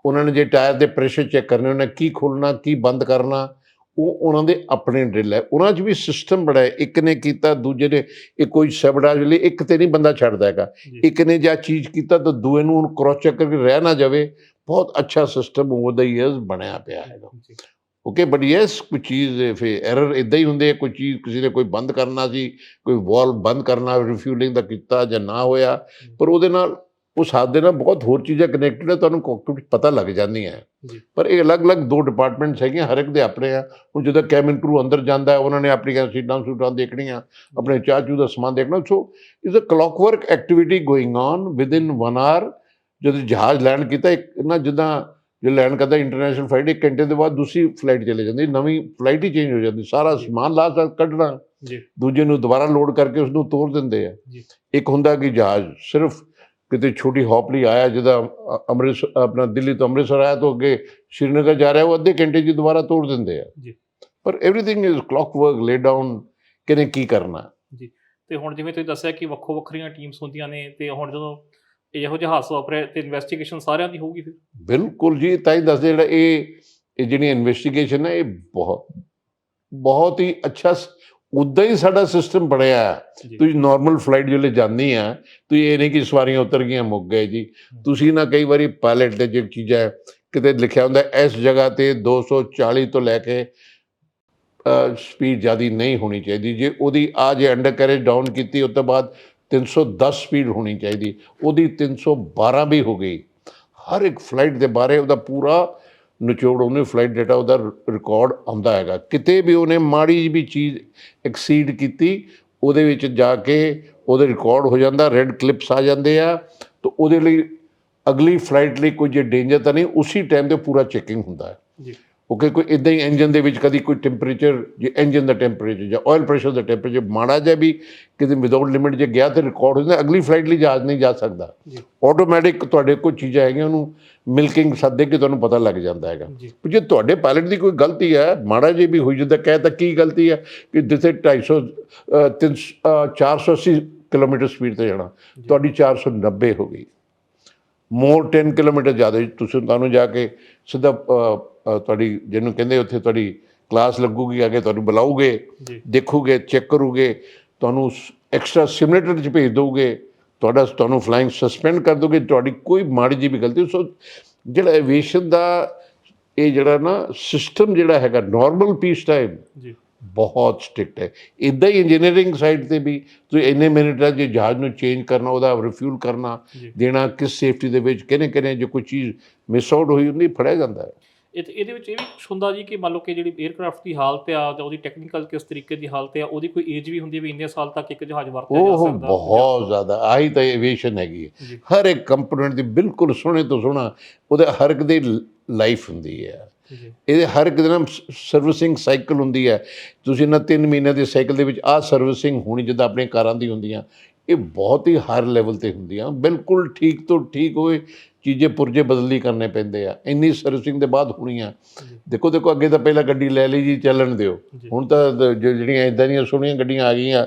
ਉਹਨਾਂ ਨੇ ਜੇ ਟਾਇਰ ਦੇ ਪ੍ਰੈਸ਼ਰ ਚੈੱਕ ਕਰਨੇ ਉਹਨਾਂ ਨੇ ਕੀ ਖੋਲਣਾ ਕੀ ਬੰਦ ਕਰਨਾ ਉਹ ਉਹਨਾਂ ਦੇ ਆਪਣੇ ਡਰਿਲ ਹੈ। ਉਹਨਾਂ 'ਚ ਵੀ ਸਿਸਟਮ ਬੜਾ ਹੈ। ਇੱਕ ਨੇ ਕੀਤਾ ਦੂਜੇ ਨੇ ਇਹ ਕੋਈ ਸਬੜਾ ਲਈ ਇੱਕ ਤੇ ਨਹੀਂ ਬੰਦਾ ਛੱਡਦਾ ਹੈਗਾ। ਇੱਕ ਨੇ ਜਾਂ ਚੀਜ਼ ਕੀਤਾ ਤਾਂ ਦੂਏ ਨੂੰ ਉਹਨੂੰ ਕ੍ਰੋਸ ਚੈੱਕ ਕਰਕੇ ਰਹਿ ਨਾ ਜਾਵੇ। ਬਹੁਤ ਅੱਛਾ ਸਿਸਟਮ ਓਵਰ ਦਾ ਇਅਰਸ ਬਣਿਆ ਪਿਆ ਹੈਗਾ। ਓਕੇ ਬਟ ਯੈਸ ਕੋਈ ਚੀਜ਼ ਫੇ ਐਰਰ ਇਦਾਂ ਹੀ ਹੁੰਦੇ ਕੋਈ ਚੀਜ਼ ਕਿਸੇ ਨੇ ਕੋਈ ਬੰਦ ਕਰਨਾ ਸੀ ਕੋਈ ਵਾਲ ਬੰਦ ਕਰਨਾ ਰਿਫਿਊਲਿੰਗ ਦਾ ਕੀਤਾ ਜਾਂ ਨਾ ਹੋਇਆ ਪਰ ਉਹਦੇ ਨਾਲ ਉਸ ਹੱਦ ਦੇ ਨਾਲ ਬਹੁਤ ਹੋਰ ਚੀਜ਼ਾਂ ਕਨੈਕਟਡ ਹੈ ਤੁਹਾਨੂੰ ਕੋਕਪਿਟ ਪਤਾ ਲੱਗ ਜਾਂਦੀਆਂ। ਪਰ ਇਹ ਅਲੱਗ-ਅਲੱਗ ਦੋ ਡਿਪਾਰਟਮੈਂਟਸ ਹੈਗੀਆਂ ਹਰ ਇੱਕ ਦੇ ਆਪਣੇ ਆ। ਹੁਣ ਜਦੋਂ ਕੈਬਿਨ ਕਰੂ ਅੰਦਰ ਜਾਂਦਾ ਹੈ ਉਹਨਾਂ ਨੇ ਆਪਣੀਆਂ ਸੀਟਾਂ ਸੂਟਾਂ ਦੇਖਣੀਆਂ ਆਪਣੇ ਚਾਹ ਚੂ ਦਾ ਸਮਾਨ ਦੇਖਣਾ। So is a clockwork activity going on within 1 hour ਜਦੋਂ ਜਹਾਜ਼ ਲੈਂਡ ਕੀਤਾ ਇੱਕ ਨਾ ਜਿੱਦਾਂ ਜੇ ਲੈਂਡ ਕਰਦਾ ਇੰਟਰਨੈਸ਼ਨਲ ਫਲਾਈਟ ਇੱਕ ਘੰਟੇ ਦੇ ਬਾਅਦ ਦੂਸਰੀ ਫਲਾਈਟ ਚਲੇ ਜਾਂਦੀ ਨਵੀਂ ਫਲਾਈਟ ਹੀ ਚੇਂਜ ਹੋ ਜਾਂਦੀ। ਸਾਰਾ। ਸਮਾਨ ਲਾ ਸਕ ਕੱਢਣਾ। ਜੀ। ਦੂਜੇ ਨੂੰ ਦੁਬਾਰਾ ਲੋਡ ਕਰਕੇ ਉਸ ਨੂੰ ਤੋੜ ਦਿੰਦੇ ਆ। ਜੀ। ਇੱਕ ਹੁੰਦਾ ਕਿ ਜਹਾਜ਼ ਸਿਰਫ ਕਿਤੇ ਛੋਟੀ ਹੌਪ ਲਈ ਆਇਆ ਜਿਹਦਾ ਅ- ਅੰਮ੍ਰਿਤਸਰ ਆਪਣਾ ਦਿੱਲੀ ਤੋਂ ਅੰਮ੍ਰਿਤਸਰ ਆਇਆ ਤੋਂ ਅੱਗੇ ਸ਼੍ਰੀਨਗਰ ਜਾ ਰਿਹਾ ਉਹ ਅੱਧੇ ਘੰਟੇ 'ਚ ਹੀ ਦੁਬਾਰਾ ਤੋੜ ਦਿੰਦੇ ਆ। ਜੀ। ਪਰ everything is clockwork lay down ਕਿਨੇ ਕੀ ਕਰਨਾ? ਤੇ ਹੁਣ ਜਿਵੇਂ ਤੁਸੀਂ ਦੱਸਿਆ ਕਿ ਵੱਖੋ ਵੱਖਰੀਆਂ ਟੀਮਸ ਹੁੰਦੀਆਂ ਨੇ ਤੇ ਹੁਣ ਜਦੋਂ ਇਹੋ ਜਿਹਾ ਹਾਦਸਾ ਵਾਪਰਿਆ ਤੇ ਇਨਵੈਸਟੀਗੇਸ਼ਨ ਸਾਰਿਆਂ ਦੀ ਹੋਊਗੀ ਫਿਰ? ਬਿਲਕੁਲ ਜੀ ਤਾਂ ਹੀ ਦੱਸਦੇ ਜਿਹੜਾ ਇਹ ਇਹ ਜਿਹੜੀ ਇਨਵੈਸਟੀਗੇਸ਼ਨ ਹੈ ਇਹ ਬਹੁਤ ਬਹੁਤ ਹੀ ਅੱਛਾ ਉਦਾਂ ਹੀ ਸਾਡਾ ਸਿਸਟਮ ਬਣਿਆ ਤੁਸੀਂ ਨਾਰਮਲ ਫਲਾਈਟ ਜਿਹੜੇ ਜਾਂਦੀ ਆ ਤੁਸੀਂ ਇਹ ਨਹੀਂ ਕਿ ਸਵਾਰੀਆਂ ਉਤਰ ਗਈਆਂ ਮੁੱਕ ਗਏ ਜੀ। ਤੁਸੀਂ ਨਾ ਕਈ ਵਾਰੀ ਪਾਇਲਟ ਦੇ ਜਿਹੜੀ ਚੀਜ਼ਾਂ ਹੈ, ਕਿਤੇ ਲਿਖਿਆ ਹੁੰਦਾ ਇਸ ਜਗ੍ਹਾ ਤੇ 240 ਤੋਂ ਲੈ ਕੇ ਸਪੀਡ ਜ਼ਿਆਦੀ ਨਹੀਂ ਹੋਣੀ ਚਾਹੀਦੀ। ਜੇ ਉਹਦੀ ਆ ਜੇ ਅੰਡਰ ਕੈਰੇਜ ਡਾਊਨ ਕੀਤੀ ਉਸ ਤੋਂ ਬਾਅਦ 310 ਸਪੀਡ ਹੋਣੀ ਚਾਹੀਦੀ। ਉਹਦੀ 312 ਵੀ ਹੋ ਗਈ। ਹਰ ਇੱਕ ਫਲਾਈਟ ਦੇ ਬਾਰੇ ਉਹਦਾ ਪੂਰਾ ਨਿਚੋੜ ਉਹਨੇ ਫਲਾਈਟ ਡਾਟਾ ਉਹਦਾ ਰਿਕਾਰਡ ਆਉਂਦਾ ਹੈਗਾ। ਕਿਤੇ ਵੀ ਉਹਨੇ ਮਾੜੀ ਜਿਹੀ ਵੀ ਚੀਜ਼ ਐਕਸੀਡ ਕੀਤੀ, ਉਹਦੇ ਵਿੱਚ ਜਾ ਕੇ ਉਹਦੇ ਰਿਕਾਰਡ ਹੋ ਜਾਂਦਾ ਰੈੱਡ ਕਲਿੱਪਸ ਆ ਜਾਂਦੇ ਆ, ਤਾਂ ਉਹਦੇ ਲਈ ਅਗਲੀ ਫਲਾਈਟ ਲਈ ਕੋਈ ਜੇ ਡੇਂਜਰ ਤਾਂ ਨਹੀਂ, ਉਸੇ ਟਾਈਮ ਤੇ ਪੂਰਾ ਚੈਕਿੰਗ ਹੁੰਦਾ ਹੈ। ਜੀ। ਓਕੇ ਕੋਈ ਇਦਾਂ ਹੀ ਇੰਜਨ ਦੇ ਵਿੱਚ ਕਦੀ ਕੋਈ ਟੈਂਪਰੇਚਰ ਜੇ ਇੰਜਨ ਦਾ ਟੈਂਪਰੇਚਰ ਜਾਂ ਆਇਲ ਪ੍ਰੈਸ਼ਰ ਦਾ ਟੈਂਪਰੇਚਰ ਮਾੜਾ ਜਿਹਾ ਵੀ ਕਿਤੇ ਵਿਦਆਊਟ ਲਿਮਿਟ ਜੇ ਗਿਆ ਤੇ ਰਿਕਾਰਡ ਹੋ ਜਾਂਦਾ ਅਗਲੀ ਫਲਾਈਟ ਲਈ ਜਹਾਜ਼ ਨਹੀਂ ਜਾ ਸਕਦਾ। ਆਟੋਮੈਟਿਕ ਤੁਹਾਡੇ ਕੋਲ ਚੀਜ਼ਾਂ ਹੈਗੀਆਂ ਉਹਨੂੰ ਮਿਲਕਿੰਗ ਸੱਦੇ ਕੇ ਤੁਹਾਨੂੰ ਪਤਾ ਲੱਗ ਜਾਂਦਾ ਹੈਗਾ। ਜੀ। ਤੁਹਾਡੇ ਪਾਇਲਟ ਦੀ ਕੋਈ ਗਲਤੀ ਹੈ ਮਾੜਾ ਜੇ ਵੀ ਹੋਈ ਜਿੱਦਾਂ ਕਹਿ ਤਾਂ ਕੀ ਗਲਤੀ ਹੈ ਕਿ ਜਿੱਥੇ 250 ਅ, ਤਿੰਨ ਸੌ, ਅ, 480 ਕਿਲੋਮੀਟਰ ਸਪੀਡ ਤੇ ਜਾਣਾ। ਤੁਹਾਡੀ 490 ਹੋ ਗਈ। ਮੋਰ 10 ਕਿਲੋਮੀਟਰ ਜ਼ਿਆਦਾ ਤੁਸੀਂ ਤੁਹਾਨੂੰ ਜਾ ਕੇ ਸਿੱਧਾ ਤੁਹਾਡੀ ਜਿਹਨੂੰ ਕਹਿੰਦੇ ਉੱਥੇ ਤੁਹਾਡੀ ਕਲਾਸ ਲੱਗੂਗੀ ਅੱਗੇ ਤੁਹਾਨੂੰ ਬੁਲਾਉਗੇ ਜੀ। ਦੇਖੋਗੇ ਚੈੱਕ ਕਰੋਗੇ ਤੁਹਾਨੂੰ ਐਕਸਟਰਾ ਸਿਮੂਲੇਟਰ 'ਚ ਭੇਜ ਦੋਗੇ ਤੁਹਾਡਾ ਤੁਹਾਨੂੰ ਫਲਾਈਂਗ ਸਸਪੈਂਡ ਕਰ ਦੋਗੇ ਤੁਹਾਡੀ ਕੋਈ ਮਾੜੀ ਜਿਹੀ ਵੀ ਗਲਤੀ ਸੋ ਜਿਹੜਾ ਐਵੀਏਸ਼ਨ ਦਾ ਇਹ ਜਿਹੜਾ ਨਾ ਸਿਸਟਮ ਜਿਹੜਾ ਹੈਗਾ ਨਾਰਮਲ ਪੀਸ ਟਾਈਮ ਜੀ। ਬਹੁਤ ਸਟ੍ਰਿਕਟ ਹੈ। ਇਦਾਂ ਹੀ ਇੰਜੀਨੀਅਰਿੰਗ ਸਾਈਡ ਤੇ ਵੀ ਤੁਸੀਂ ਇੰਨੇ ਮਿੰਟਾਂ 'ਚ ਜਹਾਜ਼ ਨੂੰ ਚੇਂਜ ਕਰਨਾ ਉਹਦਾ ਰਿਫਿਊਲ ਕਰਨਾ ਜੀ। ਦੇਣਾ ਕਿਸ ਸੇਫਟੀ ਦੇ ਵਿੱਚ ਕਿਹਨੇ ਕਿਹਨੇ ਜੇ ਕੋਈ ਚੀਜ਼ ਮਿਸ ਆਊਟ ਹੋਈ ਹੁੰਦੀ ਫੜਿਆ ਜਾਂਦਾ ਹੈ। ਇਹ ਇਹਦੇ ਵਿੱਚ ਇਹ ਵੀ ਹੁੰਦਾ ਜੀ ਕਿ ਮੰਨ ਲਓ ਕਿ ਜਿਹੜੀ 에ਅਰਕ੍ਰਾਫਟ ਦੀ ਹਾਲਤ ਆ ਜਾਂ ਉਹਦੀ ਟੈਕਨੀਕਲ ਕਿਸ ਤਰੀਕੇ ਦੀ ਹਾਲਤ ਆ ਉਹਦੀ ਕੋਈ ਏਜ ਵੀ ਹੁੰਦੀ ਹੈ ਵੀ ਇੰਨੇ ਸਾਲ ਤੱਕ ਇੱਕ ਜਹਾਜ਼ ਵਰਤਿਆ ਜਾ ਉਹ ਸਕਦਾ। ਬਹੁਤ ਜ਼ਿਆਦਾ ਆਹੀ ਤਾਂ ਐਵੀਏਸ਼ਨ ਹੈਗੀ ਹੈ। ਜੀ। ਹਰ ਇੱਕ ਕੰਪੋਨੈਂਟ ਦੀ ਬਿਲਕੁਲ ਸੋਹਣੇ ਤੋਂ ਸੋਹਣਾ ਉਹਦੇ ਹਰ ਇੱਕ ਦੀ ਲਾਈਫ ਹੁੰਦੀ ਹੈ। ਜੀ ਇਹਦੇ ਹਰ ਇੱਕ ਦਿਨ ਸਰਵਿਸਿੰਗ ਸਾਈਕਲ ਹੁੰਦੀ ਹੈ। ਤੁਸੀਂ ਨਾ 3 ਮਹੀਨਿਆਂ ਦੇ ਸਾਈਕਲ ਦੇ ਵਿੱਚ ਆਹ ਸਰਵਿਸਿੰਗ ਹੋਣੀ ਜਿੱਦਾਂ ਆਪਣੀਆਂ ਕਾਰਾਂ ਦੀ ਹੁੰਦੀਆਂ ਇਹ ਬਹੁਤ ਹੀ ਹਾਇਰ ਲੈਵਲ ਤੇ ਹੁੰਦੀਆਂ। ਬਿਲਕੁਲ ਠੀਕ ਤੋਂ ਠੀਕ ਹੋਏ ਚੀਜ਼ੇ ਪੁਰਜੇ ਬਦਲੀ ਕਰਨੇ ਪੈਂਦੇ ਆ। ਇੰਨੀ ਸਰਵਿਸਿੰਗ ਦੇ ਬਾਅਦ ਹੋਣੀਆਂ ਜੀ। ਦੇਖੋ ਦੇਖੋ ਅੱਗੇ ਤਾਂ ਪਹਿਲਾਂ ਗੱਡੀ ਲੈ ਲਈ ਜੀ ਚੱਲਣ ਦਿਓ। ਹੁਣ ਤਾਂ ਦ- ਜਿਹੜੀਆਂ ਇਦਾਂ ਦੀਆਂ ਸੋਹਣੀਆਂ ਗੱਡੀਆਂ ਆ ਗਈਆਂ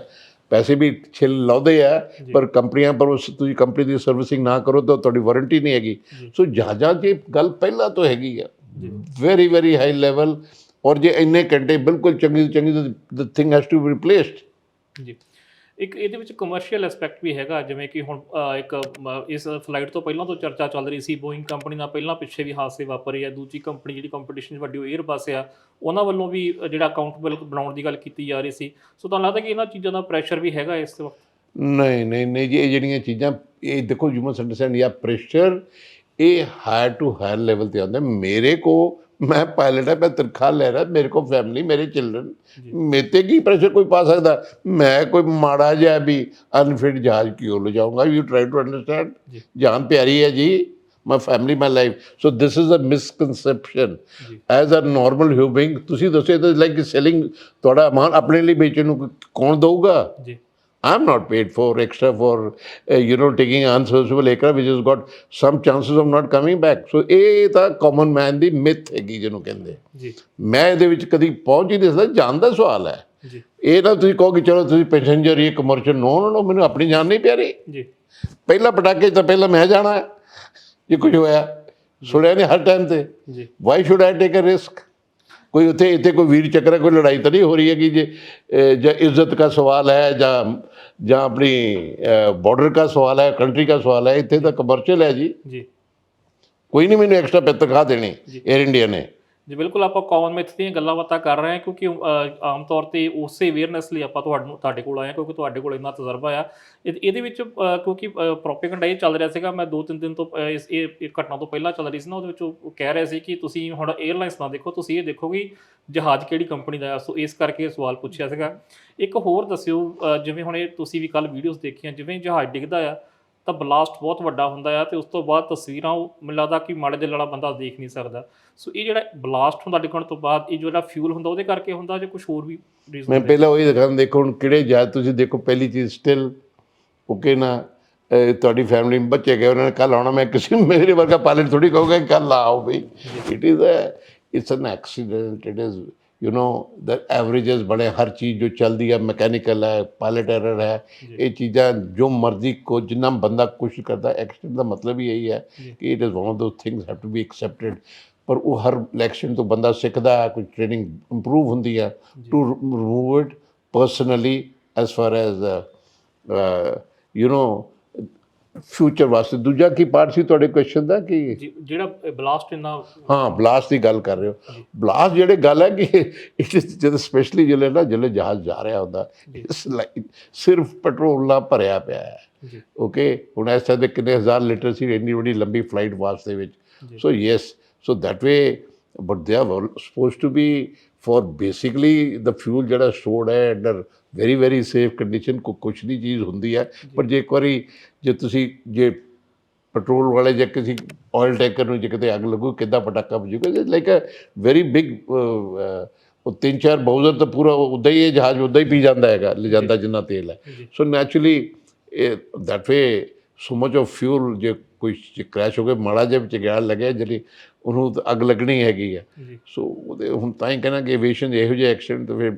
ਪੈਸੇ ਵੀ ਛਿਲ ਲਾਉਂਦੇ ਆ। ਪਰ ਕੰਪਨੀਆਂ ਪਰ ਉਸ ਤੁਸੀਂ ਕੰਪਨੀ ਦੀ ਸਰਵਿਸਿੰਗ ਨਾ ਕਰੋ ਤਾਂ ਤੁਹਾਡੀ ਵਾਰੰਟੀ ਨਹੀਂ ਹੈਗੀ। ਸੋ ਜਹਾਜ਼ਾਂ ਇਹ ਗੱਲ ਪਹਿਲਾਂ ਤੋਂ ਹੈਗੀ ਆ। ਵੈਰੀ ਵੈਰੀ ਹਾਈ ਲੈਵਲ ਔਰ ਜੇ ਇੰਨੇ ਘੰਟੇ ਬਿਲਕੁਲ ਚੰਗੀ ਚੰਗੀ the thing has to be replaced ਜੀ। ਇੱਕ ਇਹਦੇ ਵਿੱਚ ਕਮਰਸ਼ੀਅਲ ਐਸਪੈਕਟ ਵੀ ਹੈਗਾ ਜਿਵੇਂ ਕਿ ਹੁਣ ਇੱਕ ਇਸ ਫਲਾਈਟ ਤੋਂ ਪਹਿਲਾਂ ਤੋਂ ਚਰਚਾ ਚੱਲ ਰਹੀ ਸੀ ਬੋਇੰਗ ਕੰਪਨੀ ਨਾਲ ਪਹਿਲਾਂ ਪਿੱਛੇ ਵੀ ਹਾਦਸੇ ਵਾਪਰੇ ਆ। ਦੂਜੀ ਕੰਪਨੀ ਜਿਹੜੀ ਕੰਪੀਟੀਸ਼ਨ ਵੱਡੀ ਉਹ 에ਅਰਬਸ ਆ ਉਹਨਾਂ ਵੱਲੋਂ ਵੀ ਜਿਹੜਾ ਅਕਾਊਂਟੇਬਲ ਬਣਾਉਣ ਦੀ ਗੱਲ ਕੀਤੀ ਜਾ ਰਹੀ ਸੀ। ਸੋ ਤੁਹਾਨੂੰ ਲੱਗਦਾ ਕਿ ਇਹਨਾਂ ਚੀਜ਼ਾਂ ਦਾ ਪ੍ਰੈਸ਼ਰ ਵੀ ਹੈਗਾ ਇਸ ਵਕਤ? ਨਹੀਂ ਨਹੀਂ ਨਹੀਂ ਜੀ ਇਹ ਜਿਹੜੀਆਂ ਚੀਜ਼ਾਂ ਇਹ ਦੇਖੋ ਯੂ ਮਸਟ ਅੰਡਰਸਟੈਂਡ ਯਾ ਪ੍ਰੈਸ਼ਰ ਇਹ ਹਾਇਰ ਟੂ ਹਾਇਰ ਲੈਵਲ ਤੇ ਆਉਂਦਾ ਮੇਰੇ ਕੋ ਮੈਂ ਪਾਇਲਟ ਹੈ ਮੈਂ ਤਨਖਾਹ ਲੈ ਰਿਹਾ ਮੇਰੇ ਕੋ ਫੈਮਿਲੀ ਮੇਰੇ ਚਿਲड्रन ਮੇਰੇ ਕੀ ਪ੍ਰੈਸ਼ਰ ਕੋਈ ਪਾ ਸਕਦਾ? ਮੈਂ ਕੋਈ ਮਾੜਾ ਜਿਹਾ ਵੀ ਅਨਫਿਟ ਜਹਾਜ਼ ਕਿਉਂ ਲਿਜਾਊਂਗਾ? ਯੂ ਟ੍ਰਾਈ ਟੂ ਅੰਡਰਸਟੈਂਡ ਜਾਨ ਪਿਆਰੀ ਹੈ ਜੀ। My family, my life. So this is a misconception. As a normal human being, ਤੁਸੀਂ ਦੱਸੋ ਇਹ ਤਾਂ ਲਾਈਕ ਸੈਲਿੰਗ ਤੁਹਾਡਾ ਮਾਨ ਆਪਣੇ ਲਈ ਵੇਚਣ ਨੂੰ ਕੌਣ ਦਊਗਾ? I'm not paid for extra for uh, you know taking unserviceable aircraft which has got some chances of not coming back. So ਇਹ ਤਾਂ common man ਦੀ myth ਹੈਗੀ ਜਿਹਨੂੰ ਕਹਿੰਦੇ ਜੀ। ਮੈਂ ਇਹਦੇ ਵਿੱਚ ਕਦੀ ਪਹੁੰਚ ਹੀ ਨਹੀਂ ਸਕਦਾ ਜਾਨ ਦਾ ਸਵਾਲ ਹੈ। ਜੀ। ਇਹ ਨਾ ਤੁਸੀਂ ਕਹੋ ਕਿ ਚਲੋ ਤੁਸੀਂ ਪੈਸੇਂਜਰ ਹੀ ਕਮਰਸ਼ੀਅਲ ਨੋ ਨੋ ਮੈਨੂੰ ਆਪਣੀ ਜਾਨ ਨਹੀਂ ਪਿਆਰੀ। ਜੀ। ਪਹਿਲਾ ਪਟਾਕੇ ਤਾਂ ਪਹਿਲਾਂ ਮੈਂ ਜਾਣਾ ਹੈ ਜੇ ਕੁਝ ਹੋਇਆ। ਸੁਣਿਆ ਨਹੀਂ ਹਰ ਟਾਈਮ ਤੇ। Ji. Why should I take a risk ਕੋਈ ਉੱਥੇ ਇੱਥੇ ਕੋਈ ਵੀਰ ਚੱਕਰ ਹੈ ਕੋਈ ਲੜਾਈ ਤਾਂ ਨਹੀਂ ਹੋ ਰਹੀ ਹੈਗੀ ਜੇ ਅਹ, ਜਾਂ ਇੱਜ਼ਤ ਦਾ ਸਵਾਲ ਹੈ ਜਾਂ ਜਾਂ ਆਪਣੀ ਬਾਰਡਰ ਦਾ ਸਵਾਲ ਹੈ ਕੰਟਰੀ ਦਾ ਸਵਾਲ ਹੈ ਇੱਥੇ ਤਾਂ ਕਮਰਸ਼ੀਅਲ ਹੈ ਜੀ। ਜੀ। ਕੋਈ ਨਹੀਂ ਮੈਨੂੰ ਐਕਸਟਰਾ ਪੈਸੇ ਤਨਖਾਹ ਦੇਣੀ 에ਅਰ ਇੰਡੀਆ ਨੇ। ਜੀ ਬਿਲਕੁਲ ਆਪਾਂ ਕਾਮਨ ਮਿਥ ਦੀਆਂ ਗੱਲਾਂ ਬਾਤਾਂ ਕਰ ਰਹੇ ਹਾਂ ਕਿਉਂਕਿ ਅ, ਆਮ ਤੌਰ ਤੇ ਉਸੇ ਅਵੇਅਰਨੈਸ ਲਈ ਆਪਾਂ ਤੁਹਾਨੂੰ ਤੁਹਾਡੇ ਕੋਲ ਆਏ ਹਾਂ ਕਿਉਂਕਿ ਤੁਹਾਡੇ ਕੋਲ ਇੰਨਾ ਤਜਰਬਾ ਆ। ਇਹ- ਇਹਦੇ ਵਿੱਚ ਅ, ਕਿਉਂਕਿ ਪ੍ਰੋਪੇਗੈਂਡਾ ਇਹ ਚੱਲ ਰਿਹਾ ਸੀਗਾ ਮੈਂ ਦੋ ਤਿੰਨ ਦਿਨ ਤੋਂ ਅ, ਇਸ ਇਹ ਇਹ ਘਟਨਾ ਤੋਂ ਪਹਿਲਾਂ ਚੱਲ ਰਹੀ ਸੀ ਨਾ ਉਹਦੇ ਵਿੱਚ ਉਹ ਉਹ ਕਹਿ ਰਹੇ ਸੀ ਕਿ ਤੁਸੀਂ ਹੁਣ 에ਅਰਲਾਈਨਸ ਨਾ ਦੇਖੋ ਤੁਸੀਂ ਇਹ ਦੇਖੋ ਕਿ ਜਹਾਜ਼ ਕਿਹੜੀ ਕੰਪਨੀ ਦਾ ਆ। ਸੋ ਇਸ ਕਰਕੇ ਇਹ ਸਵਾਲ ਪੁੱਛਿਆ ਸੀਗਾ। ਇੱਕ ਹੋਰ ਦੱਸਿਓ ਅ, ਜਿਵੇਂ ਹੁਣ ਇਹ ਤੁਸੀਂ ਵੀ ਕੱਲ ਵੀਡੀਓਜ਼ ਦੇਖੀਆਂ ਜਿਵੇਂ ਜਹਾਜ਼ ਡਿੱਗਦਾ ਆ ਤਾਂ ਬਲਾਸਟ ਬਹੁਤ ਵੱਡਾ ਹੁੰਦਾ ਆ ਤੇ ਉਸ ਤੋਂ ਬਾਅਦ ਤਸਵੀਰਾਂ ਉਹ ਮੈਨੂੰ ਲੱਗਦਾ ਕਿ ਮਾੜੇ ਦਿਲ ਵਾਲਾ ਬੰਦਾ ਦੇਖ ਨਹੀਂ ਸਕਦਾ। ਸੋ ਇਹ ਜਿਹੜਾ ਬਲਾਸਟ ਹੁੰਦਾ ਡਿੱਗਣ ਤੋਂ ਬਾਅਦ ਇਹ ਜਿਹੜਾ ਫਿਊਲ ਹੁੰਦਾ ਉਹਦੇ ਕਰਕੇ ਹੁੰਦਾ ਜਾਂ ਕੁਝ ਹੋਰ ਵੀ ਰੀਜ਼ਨ ਮੈਂ ਪਹਿਲਾਂ ਉਹੀ ਦਿਖਾਉਂ ਦੇਖੋ ਹੁਣ ਕਿਹੜੇ ਜਹਾਜ਼ ਤੁਸੀਂ ਦੇਖੋ ਪਹਿਲੀ ਚੀਜ਼ ਸਟਿਲ ਓਕੇ ਨਾ ਤੁਹਾਡੀ ਫੈਮਿਲੀ ਬੱਚੇ ਗਏ ਉਹਨਾਂ ਨੇ ਕੱਲ ਆਉਣਾ ਮੈਂ ਕਿਸੇ ਮੇਰੇ ਵਰਗਾ ਪਾਇਲਟ ਥੋੜੀ ਕਹੂੰਗਾ ਕੱਲ ਆਓ ਬਈ। It is a it's an accident it is you know the averages बड़े हर चीज़ जो चलती है मैकेनिकल है पायलट एरर है ये चीज़ें जो मर्जी को जिन्ना बंदा कोशिश करता है एक्शन का मतलब ही यही है कि इट इज़ वन ऑफ दो things have to be accepted ਪਰ ਉਹ ਹਰ ਇਲੈਕਸ਼ਨ ਤੋਂ ਬੰਦਾ ਸਿੱਖਦਾ ਹੈ ਕੋਈ ਟ੍ਰੇਨਿੰਗ ਇੰਪਰੂਵ ਹੁੰਦੀ ਹੈ to remove it personally as far as you know future ਵਾਸਤੇ। ਦੂਜਾ ਕੀ ਪਾਰਟ ਸੀ ਤੁਹਾਡੇ ਕੁਐਸਚਨ ਦਾ ਕਿ ਜਿਹੜਾ ਬਲਾਸਟ ਇੰਨਾ ਹਾਂ ਬਲਾਸਟ ਦੀ ਗੱਲ ਕਰ ਰਹੇ ਹੋ। ਬਲਾਸਟ ਜਿਹੜੇ ਗੱਲ ਹੈ ਕਿ ਜਦੋਂ ਸਪੈਸ਼ਲੀ ਜਿਹੜੇ ਨਾ ਜਿਹੜੇ ਜਹਾਜ਼ ਜਾ ਰਿਹਾ ਹੁੰਦਾ। ਇਸ ਸਿਰਫ ਪੈਟਰੋਲ ਨਾਲ ਭਰਿਆ ਪਿਆ ਹੈ। ਓਕੇ ਹੁਣ ਇਸ ਤਰ੍ਹਾਂ ਦੇ ਕਿੰਨੇ ਹਜ਼ਾਰ ਲੀਟਰ ਸੀ ਇੰਨੀ ਵੱਡੀ ਲੰਬੀ ਫਲਾਈਟ ਵਾਸਤੇ ਵਿੱਚ। So yes so that way but they are suppose to be for basically the fuel ਜਿਹੜਾ ਸਟੋਰਡ ਹੈ under very very safe condition ਕੋ ਕੁਛ ਦੀ ਚੀਜ਼ ਹੁੰਦੀ ਹੈ ਪਰ ਜੇ ਇੱਕ ਵਾਰੀ ਜੇ ਤੁਸੀਂ ਜੇ ਪੈਟਰੋਲ ਵਾਲੇ ਜਾਂ ਕਿਸੇ ਆਇਲ ਟੈਂਕਰ ਨੂੰ ਜੇ ਕਿਤੇ ਅੱਗ ਲੱਗੂ ਕਿੱਦਾਂ ਪਟਾਕਾ ਵਜੂਗਾ ਲਾਈਕ ਅ ਵੈਰੀ ਬਿਗ ਉਹ ਤਿੰਨ ਚਾਰ ਬਾਊਜ਼ਰ ਤਾਂ ਪੂਰਾ ਉਦਾਂ ਹੀ ਇਹ ਜਹਾਜ਼ ਉਦਾਂ ਹੀ ਪੀ ਜਾਂਦਾ ਹੈਗਾ ਲੈ ਜਾਂਦਾ ਜਿੰਨਾ ਤੇਲ ਹੈ so naturally that way so much of fuel ਜੇ ਕੋਈ ਕ੍ਰੈਸ਼ ਹੋ ਗਿਆ ਮਾੜਾ ਜਿਹਾ ਵਿੱਚ ਗਿਆ ਲੱਗਿਆ ਜਿਹੜੀ ਉਹਨੂੰ ਅੱਗ ਲੱਗਣੀ ਹੈਗੀ ਜੀ। ਸੋ ਉਹਦੇ ਹੁਣ ਤਾਂ ਹੀ ਕਹਿਣਾ ਕਿ ਏਵੀਏਸ਼ਨ ਇਹੋ ਜਿਹੇ ਐਕਸੀਡੈਂਟ ਤਾਂ ਫਿਰ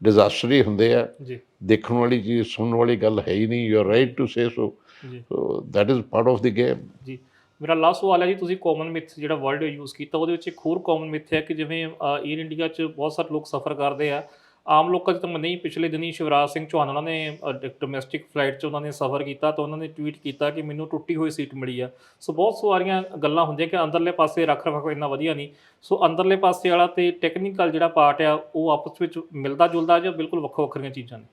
ਡਿਜ਼ਾਸਟਰ ਹੀ ਹੁੰਦੇ ਆ। ਜੀ। ਦੇਖਣ ਵਾਲੀ ਚੀਜ਼ ਸੁਣਨ ਵਾਲੀ ਗੱਲ ਹੈ ਹੀ ਨਹੀਂ। You are right to say so so that is part of the game ਜੀ। ਮੇਰਾ ਲਾਸਟ ਸਵਾਲ ਹੈ ਜੀ ਤੁਸੀਂ ਕਾਮਨ ਮਿਥ ਜਿਹੜਾ ਵਰਡ ਯੂਜ਼ ਕੀਤਾ ਉਹਦੇ ਵਿੱਚ ਇੱਕ ਹੋਰ ਕਾਮਨ ਮਿਥ ਹੈ ਕਿ ਜਿਵੇਂ 에ਅਰ ਇੰਡੀਆ 'ਚ ਬਹੁਤ ਸਾਰੇ ਲੋਕ ਸਫ਼ਰ ਕਰਦੇ ਆ। ਆਮ ਲੋਕਾਂ ਦੀ ਤਾਂ ਨਹੀਂ, ਪਿਛਲੇ ਦਿਨੀ ਸ਼ਿਵਰਾਜ ਸਿੰਘ ਚੌਹਾਨ ਉਹਨਾਂ ਨੇ ਡੋਮੈਸਟਿਕ ਫਲਾਈਟ 'ਚ ਉਹਨਾਂ ਨੇ ਸਫ਼ਰ ਕੀਤਾ ਤਾਂ ਉਹਨਾਂ ਨੇ ਟਵੀਟ ਕੀਤਾ ਕਿ ਮੈਨੂੰ ਟੁੱਟੀ ਹੋਈ ਸੀਟ ਮਿਲੀ ਆ। ਸੋ ਬਹੁਤ ਸਾਰੀਆਂ ਗੱਲਾਂ ਹੁੰਦੀਆਂ ਕਿ ਅੰਦਰਲੇ ਪਾਸੇ ਰੱਖ ਰਖਾਅ ਇੰਨਾ ਵਧੀਆ ਨਹੀਂ। ਸੋ ਅੰਦਰਲੇ ਪਾਸੇ ਵਾਲਾ ਤੇ ਟੈਕਨੀਕਲ ਜਿਹੜਾ ਪਾਰਟ ਆ, ਉਹ ਆਪਸ ਵਿੱਚ ਮਿਲਦਾ ਜੁਲਦਾ ਜਾਂ ਬਿਲਕੁਲ ਵੱਖੋ ਵੱਖਰੀਆਂ ਚੀਜ਼ਾਂ ਨੇ?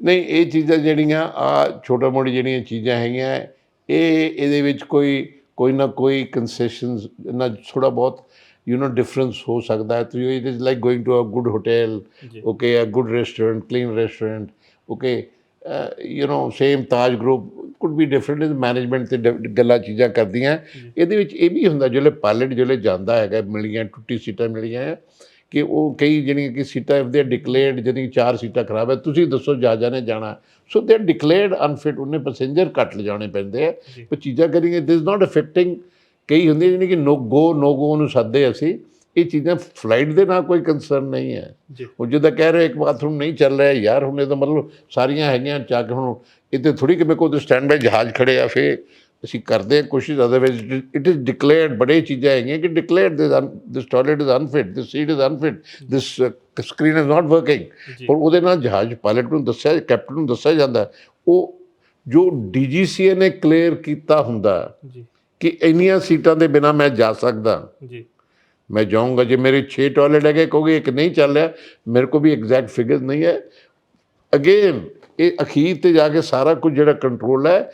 ਨਹੀਂ, ਇਹ ਚੀਜ਼ਾਂ ਜਿਹੜੀਆਂ ਆ ਛੋਟਾ ਮੋਟੀ ਜਿਹੜੀਆਂ ਚੀਜ਼ਾਂ ਹੈਗੀਆਂ, ਇਹ ਇਹਦੇ ਵਿੱਚ ਕੋਈ ਕੋਈ ਨਾ ਕੋਈ ਕਨਸੈਸ਼ਨਸ ਨਾ ਥੋੜਾ ਬਹੁਤ ਯੂ نو ਡਿਫਰੈਂਸ ਹੋ ਸਕਦਾ ਹੈ ਤਾਂ it is like going to a good hotel ਜੀ okay a good restaurant clean restaurant okay uh, you know same taj group could be different in management ਤੇ ਗੱਲਾਂ ਚੀਜ਼ਾਂ ਕਰਦੀਆਂ ਜੀ। ਇਹਦੇ ਵਿੱਚ ਇਹ ਵੀ ਹੁੰਦਾ ਜਿਹੜੇ ਪਾਇਲਟ ਜਿਹੜੇ ਜਾਂਦਾ ਹੈਗਾ ਮਿਲੀਆਂ ਟੁੱਟੀ ਸੀਟਾਂ ਮਿਲੀਆਂ ਹੈ ਕਿ ਉਹ ਕਈ ਜਿਹੜੀਆਂ ਕਿ ਸੀਟਾਂ ਇਫ ਦੇ ਡਿਕਲੇਅਰਡ ਜਿਹੜੀਆਂ ਚਾਰ ਸੀਟਾਂ ਖਰਾਬ ਹੈ ਤੁਸੀਂ ਦੱਸੋ ਜਹਾਜ਼ਾਂ ਨੇ ਜਾਣਾ ਸੋ ਦੇ ਡਿਕਲੇਅਰਡ ਅਨਫਿਟ ਉਹਨੇ ਪੈਸੇਂਜਰ ਘੱਟ ਲਿਜਾਣੇ ਪੈਂਦੇ ਆ ਜੀ। ਪਰ ਚੀਜ਼ਾਂ ਕਰੀਏ ਦਿਸ ਨਾਟ ਅਫੈਕਟਿੰਗ ਕਈ ਹੁੰਦੀਆਂ ਜਿਹਨੇ ਕਿ ਨੋ ਗੋ ਨੋ ਗੋ ਨੂੰ ਸੱਦੇ ਅਸੀਂ ਇਹ ਚੀਜ਼ਾਂ ਫਲਾਈਟ ਦੇ ਨਾਲ ਕੋਈ ਕੰਸਰਨ ਨਹੀਂ ਹੈ। ਉਹ ਜਿੱਦਾਂ ਕਹਿ ਰਹੇ ਇੱਕ ਬਾਥਰੂਮ ਨਹੀਂ ਚੱਲ ਰਿਹਾ ਯਾਰ ਹੁਣ ਇਹ ਤਾਂ ਮਤਲਬ ਸਾਰੀਆਂ ਹੈਗੀਆਂ ਚੱਕ ਹੁਣ ਇੱਥੇ ਥੋੜੀ ਕਿ ਮੇਰੇ ਕੋਲ ਸਟੈਂਡ ਬਾਈ ਜਹਾਜ਼ ਖੜੇ ਆ ਫੇ ਅਸੀਂ ਕਰਦੇ ਹਾਂ ਕੋਸ਼ਿਸ਼ ਅਦਰਵਾਈਜ਼ ਇਟ ਇਜ਼ ਡਿਕਲੇਅਰਡ ਬੜੇ ਚੀਜ਼ਾਂ ਹੈਗੀਆਂ ਕਿ declared this toilet is unfit this seat is unfit this screen is not working ਪਰ ਉਹਦੇ ਨਾਲ ਜਹਾਜ਼ ਪਾਇਲਟ ਨੂੰ ਦੱਸਿਆ ਕੈਪਟਨ ਨੂੰ ਦੱਸਿਆ ਜਾਂਦਾ ਉਹ ਜੋ ਡੀਜੀਸੀਏ ਨੇ ਕਲੀਅਰ ਕੀਤਾ ਹੁੰਦਾ ਜੀ। ਕਿ ਇੰਨੀਆਂ ਸੀਟਾਂ ਦੇ ਬਿਨਾ ਮੈਂ ਜਾ ਸਕਦਾ। ਜੀ। ਮੈਂ ਜਾਊਂਗਾ ਜੇ ਮੇਰੇ 6 ਟਾਇਲਟ ਹੈਗੇ ਕਹੋਗੇ ਇੱਕ ਨਹੀਂ ਚੱਲ ਰਿਹਾ ਮੇਰੇ ਕੋਲ ਵੀ ਐਗਜ਼ੈਕਟ ਫਿਗਰ ਨਹੀਂ ਹੈ। ਅਗੇਨ ਇਹ ਅਖੀਰ ਤੇ ਜਾ ਕੇ ਸਾਰਾ ਕੁਝ ਜਿਹੜਾ ਕੰਟਰੋਲ ਹੈ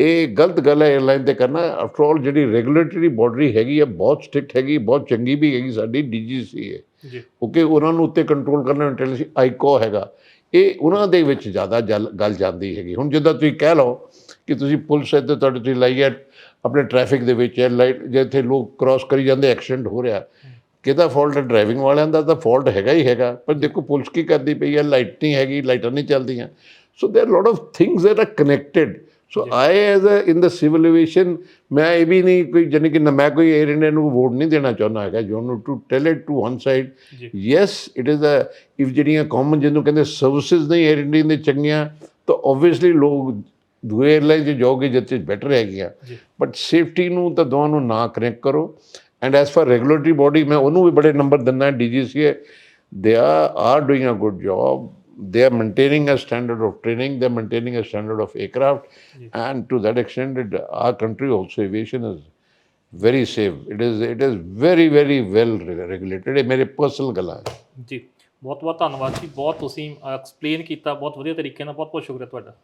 ਇਹ ਗਲਤ ਗੱਲ ਹੈ 에ਅਰਲਾਈਨ ਤੇ ਕਰਨਾ। ਆਫਟਰ ਆਲ ਜਿਹੜੀ ਰੈਗੂਲੇਟਰੀ ਬਾਡੀ ਹੈਗੀ ਹੈ ਬਹੁਤ ਸਟ੍ਰਿਕਟ ਹੈਗੀ ਬਹੁਤ ਚੰਗੀ ਵੀ ਹੈਗੀ ਸਾਡੀ ਡੀਜੀਸੀ ਹੈ। ਜੀ। ਓਕੇ ਉਹਨਾਂ ਨੂੰ ਉੱਤੇ ਕੰਟਰੋਲ ਕਰਨਾ ਇੰਟੈਲੀਜੈਂਸ ਆਈਕੋ ਹੈਗਾ। ਇਹ ਉਹਨਾਂ ਦੇ ਵਿੱਚ ਜ਼ਿਆਦਾ ਗੱਲ ਜਾਂਦੀ ਹੈਗੀ। ਹੁਣ ਜਿੱਦਾਂ ਤੁਸੀਂ ਕਹਿ ਲਓ ਕਿ ਤੁਸੀਂ ਪੁਲਿਸ ਇੱਥੇ ਤੁਹਾਡੇ ਤੇ ਲਾਈ ਹੈ ਆਪਣੇ ਟ੍ਰੈਫਿਕ ਦੇ ਵਿੱਚ ਲਾਈਟ ਜਿੱਥੇ ਲੋਕ ਕ੍ਰਾਸ ਕਰੀ ਜਾਂਦੇ ਐਕਸੀਡੈਂਟ ਹੋ ਰਿਹਾ ਕਿਹਦਾ ਫਾਲਟ ਹੈ? ਡਰਾਈਵਿੰਗ ਵਾਲਿਆਂ ਦਾ ਤਾਂ ਫਾਲਟ ਹੈਗਾ ਹੀ ਹੈਗਾ ਪਰ ਦੇਖੋ ਪੁਲਿਸ ਕੀ ਕਰਦੀ ਪਈ ਹੈ ਲਾਈਟ ਨਹੀਂ ਹੈਗੀ ਲਾਈਟਾਂ ਨਹੀਂ ਚੱਲਦੀਆਂ। So there lot of things that are connected so I as a in the civil aviation ਮੈਂ ਇਹ ਵੀ ਨਹੀਂ ਕੋਈ ਜਾਨੀ ਕਿ ਮੈਂ ਕੋਈ 에ਅਰ ਇੰਡੀਆ ਨੂੰ ਵੋਟ ਨਹੀਂ ਦੇਣਾ ਚਾਹੁੰਦਾ ਹੈਗਾ। You know to tell it to one side yes it is a if ਜਿਹੜੀਆਂ ਕਾਮਨ ਜਿਹਨੂੰ ਕਹਿੰਦੇ ਸਰਵਿਸਿਜ਼ ਨਹੀਂ 에ਅਰ ਇੰਡੀਆ ਦੇ ਚੰਗੀਆਂ ਤਾਂ ਆਬਵੀਅਸਲੀ ਲੋਕ ਦੂਏ 에ਅਰਲਾਈਨ 'ਚ ਜਾਓਗੇ ਜਿੱਥੇ ਬੈਟਰ ਹੈਗੀਆਂ ਜੀ ਬਟ ਸੇਫਟੀ ਨੂੰ ਤਾਂ ਦੋਵਾਂ ਨੂੰ ਨਾ ਕਨੈਕਟ ਕਰੋ and as far regulatory body ਮੈਂ ਉਹਨੂੰ ਵੀ ਬੜੇ ਨੰਬਰ ਦਿੰਦਾ DGCA they are doing a good job they are maintaining a standard of training they are maintaining a standard of aircraft Yes. and to that extent it, our country also aviation is very safe it is it is very very well re- regulated ਇਹ ਮੇਰੇ personal ਗੱਲਾਂ ਹੈ ਜੀ ਬਹੁਤ ਬਹੁਤ ਧੰਨਵਾਦ ਜੀ ਬਹੁਤ ਤੁਸੀਂ ਐਕਸਪਲੇਨ ਕੀਤਾ ਬਹੁਤ ਵਧੀਆ ਤਰੀਕੇ ਨਾਲ ਬਹੁਤ ਬਹੁਤ ਸ਼ੁਕਰੀਆ ਤੁਹਾਡਾ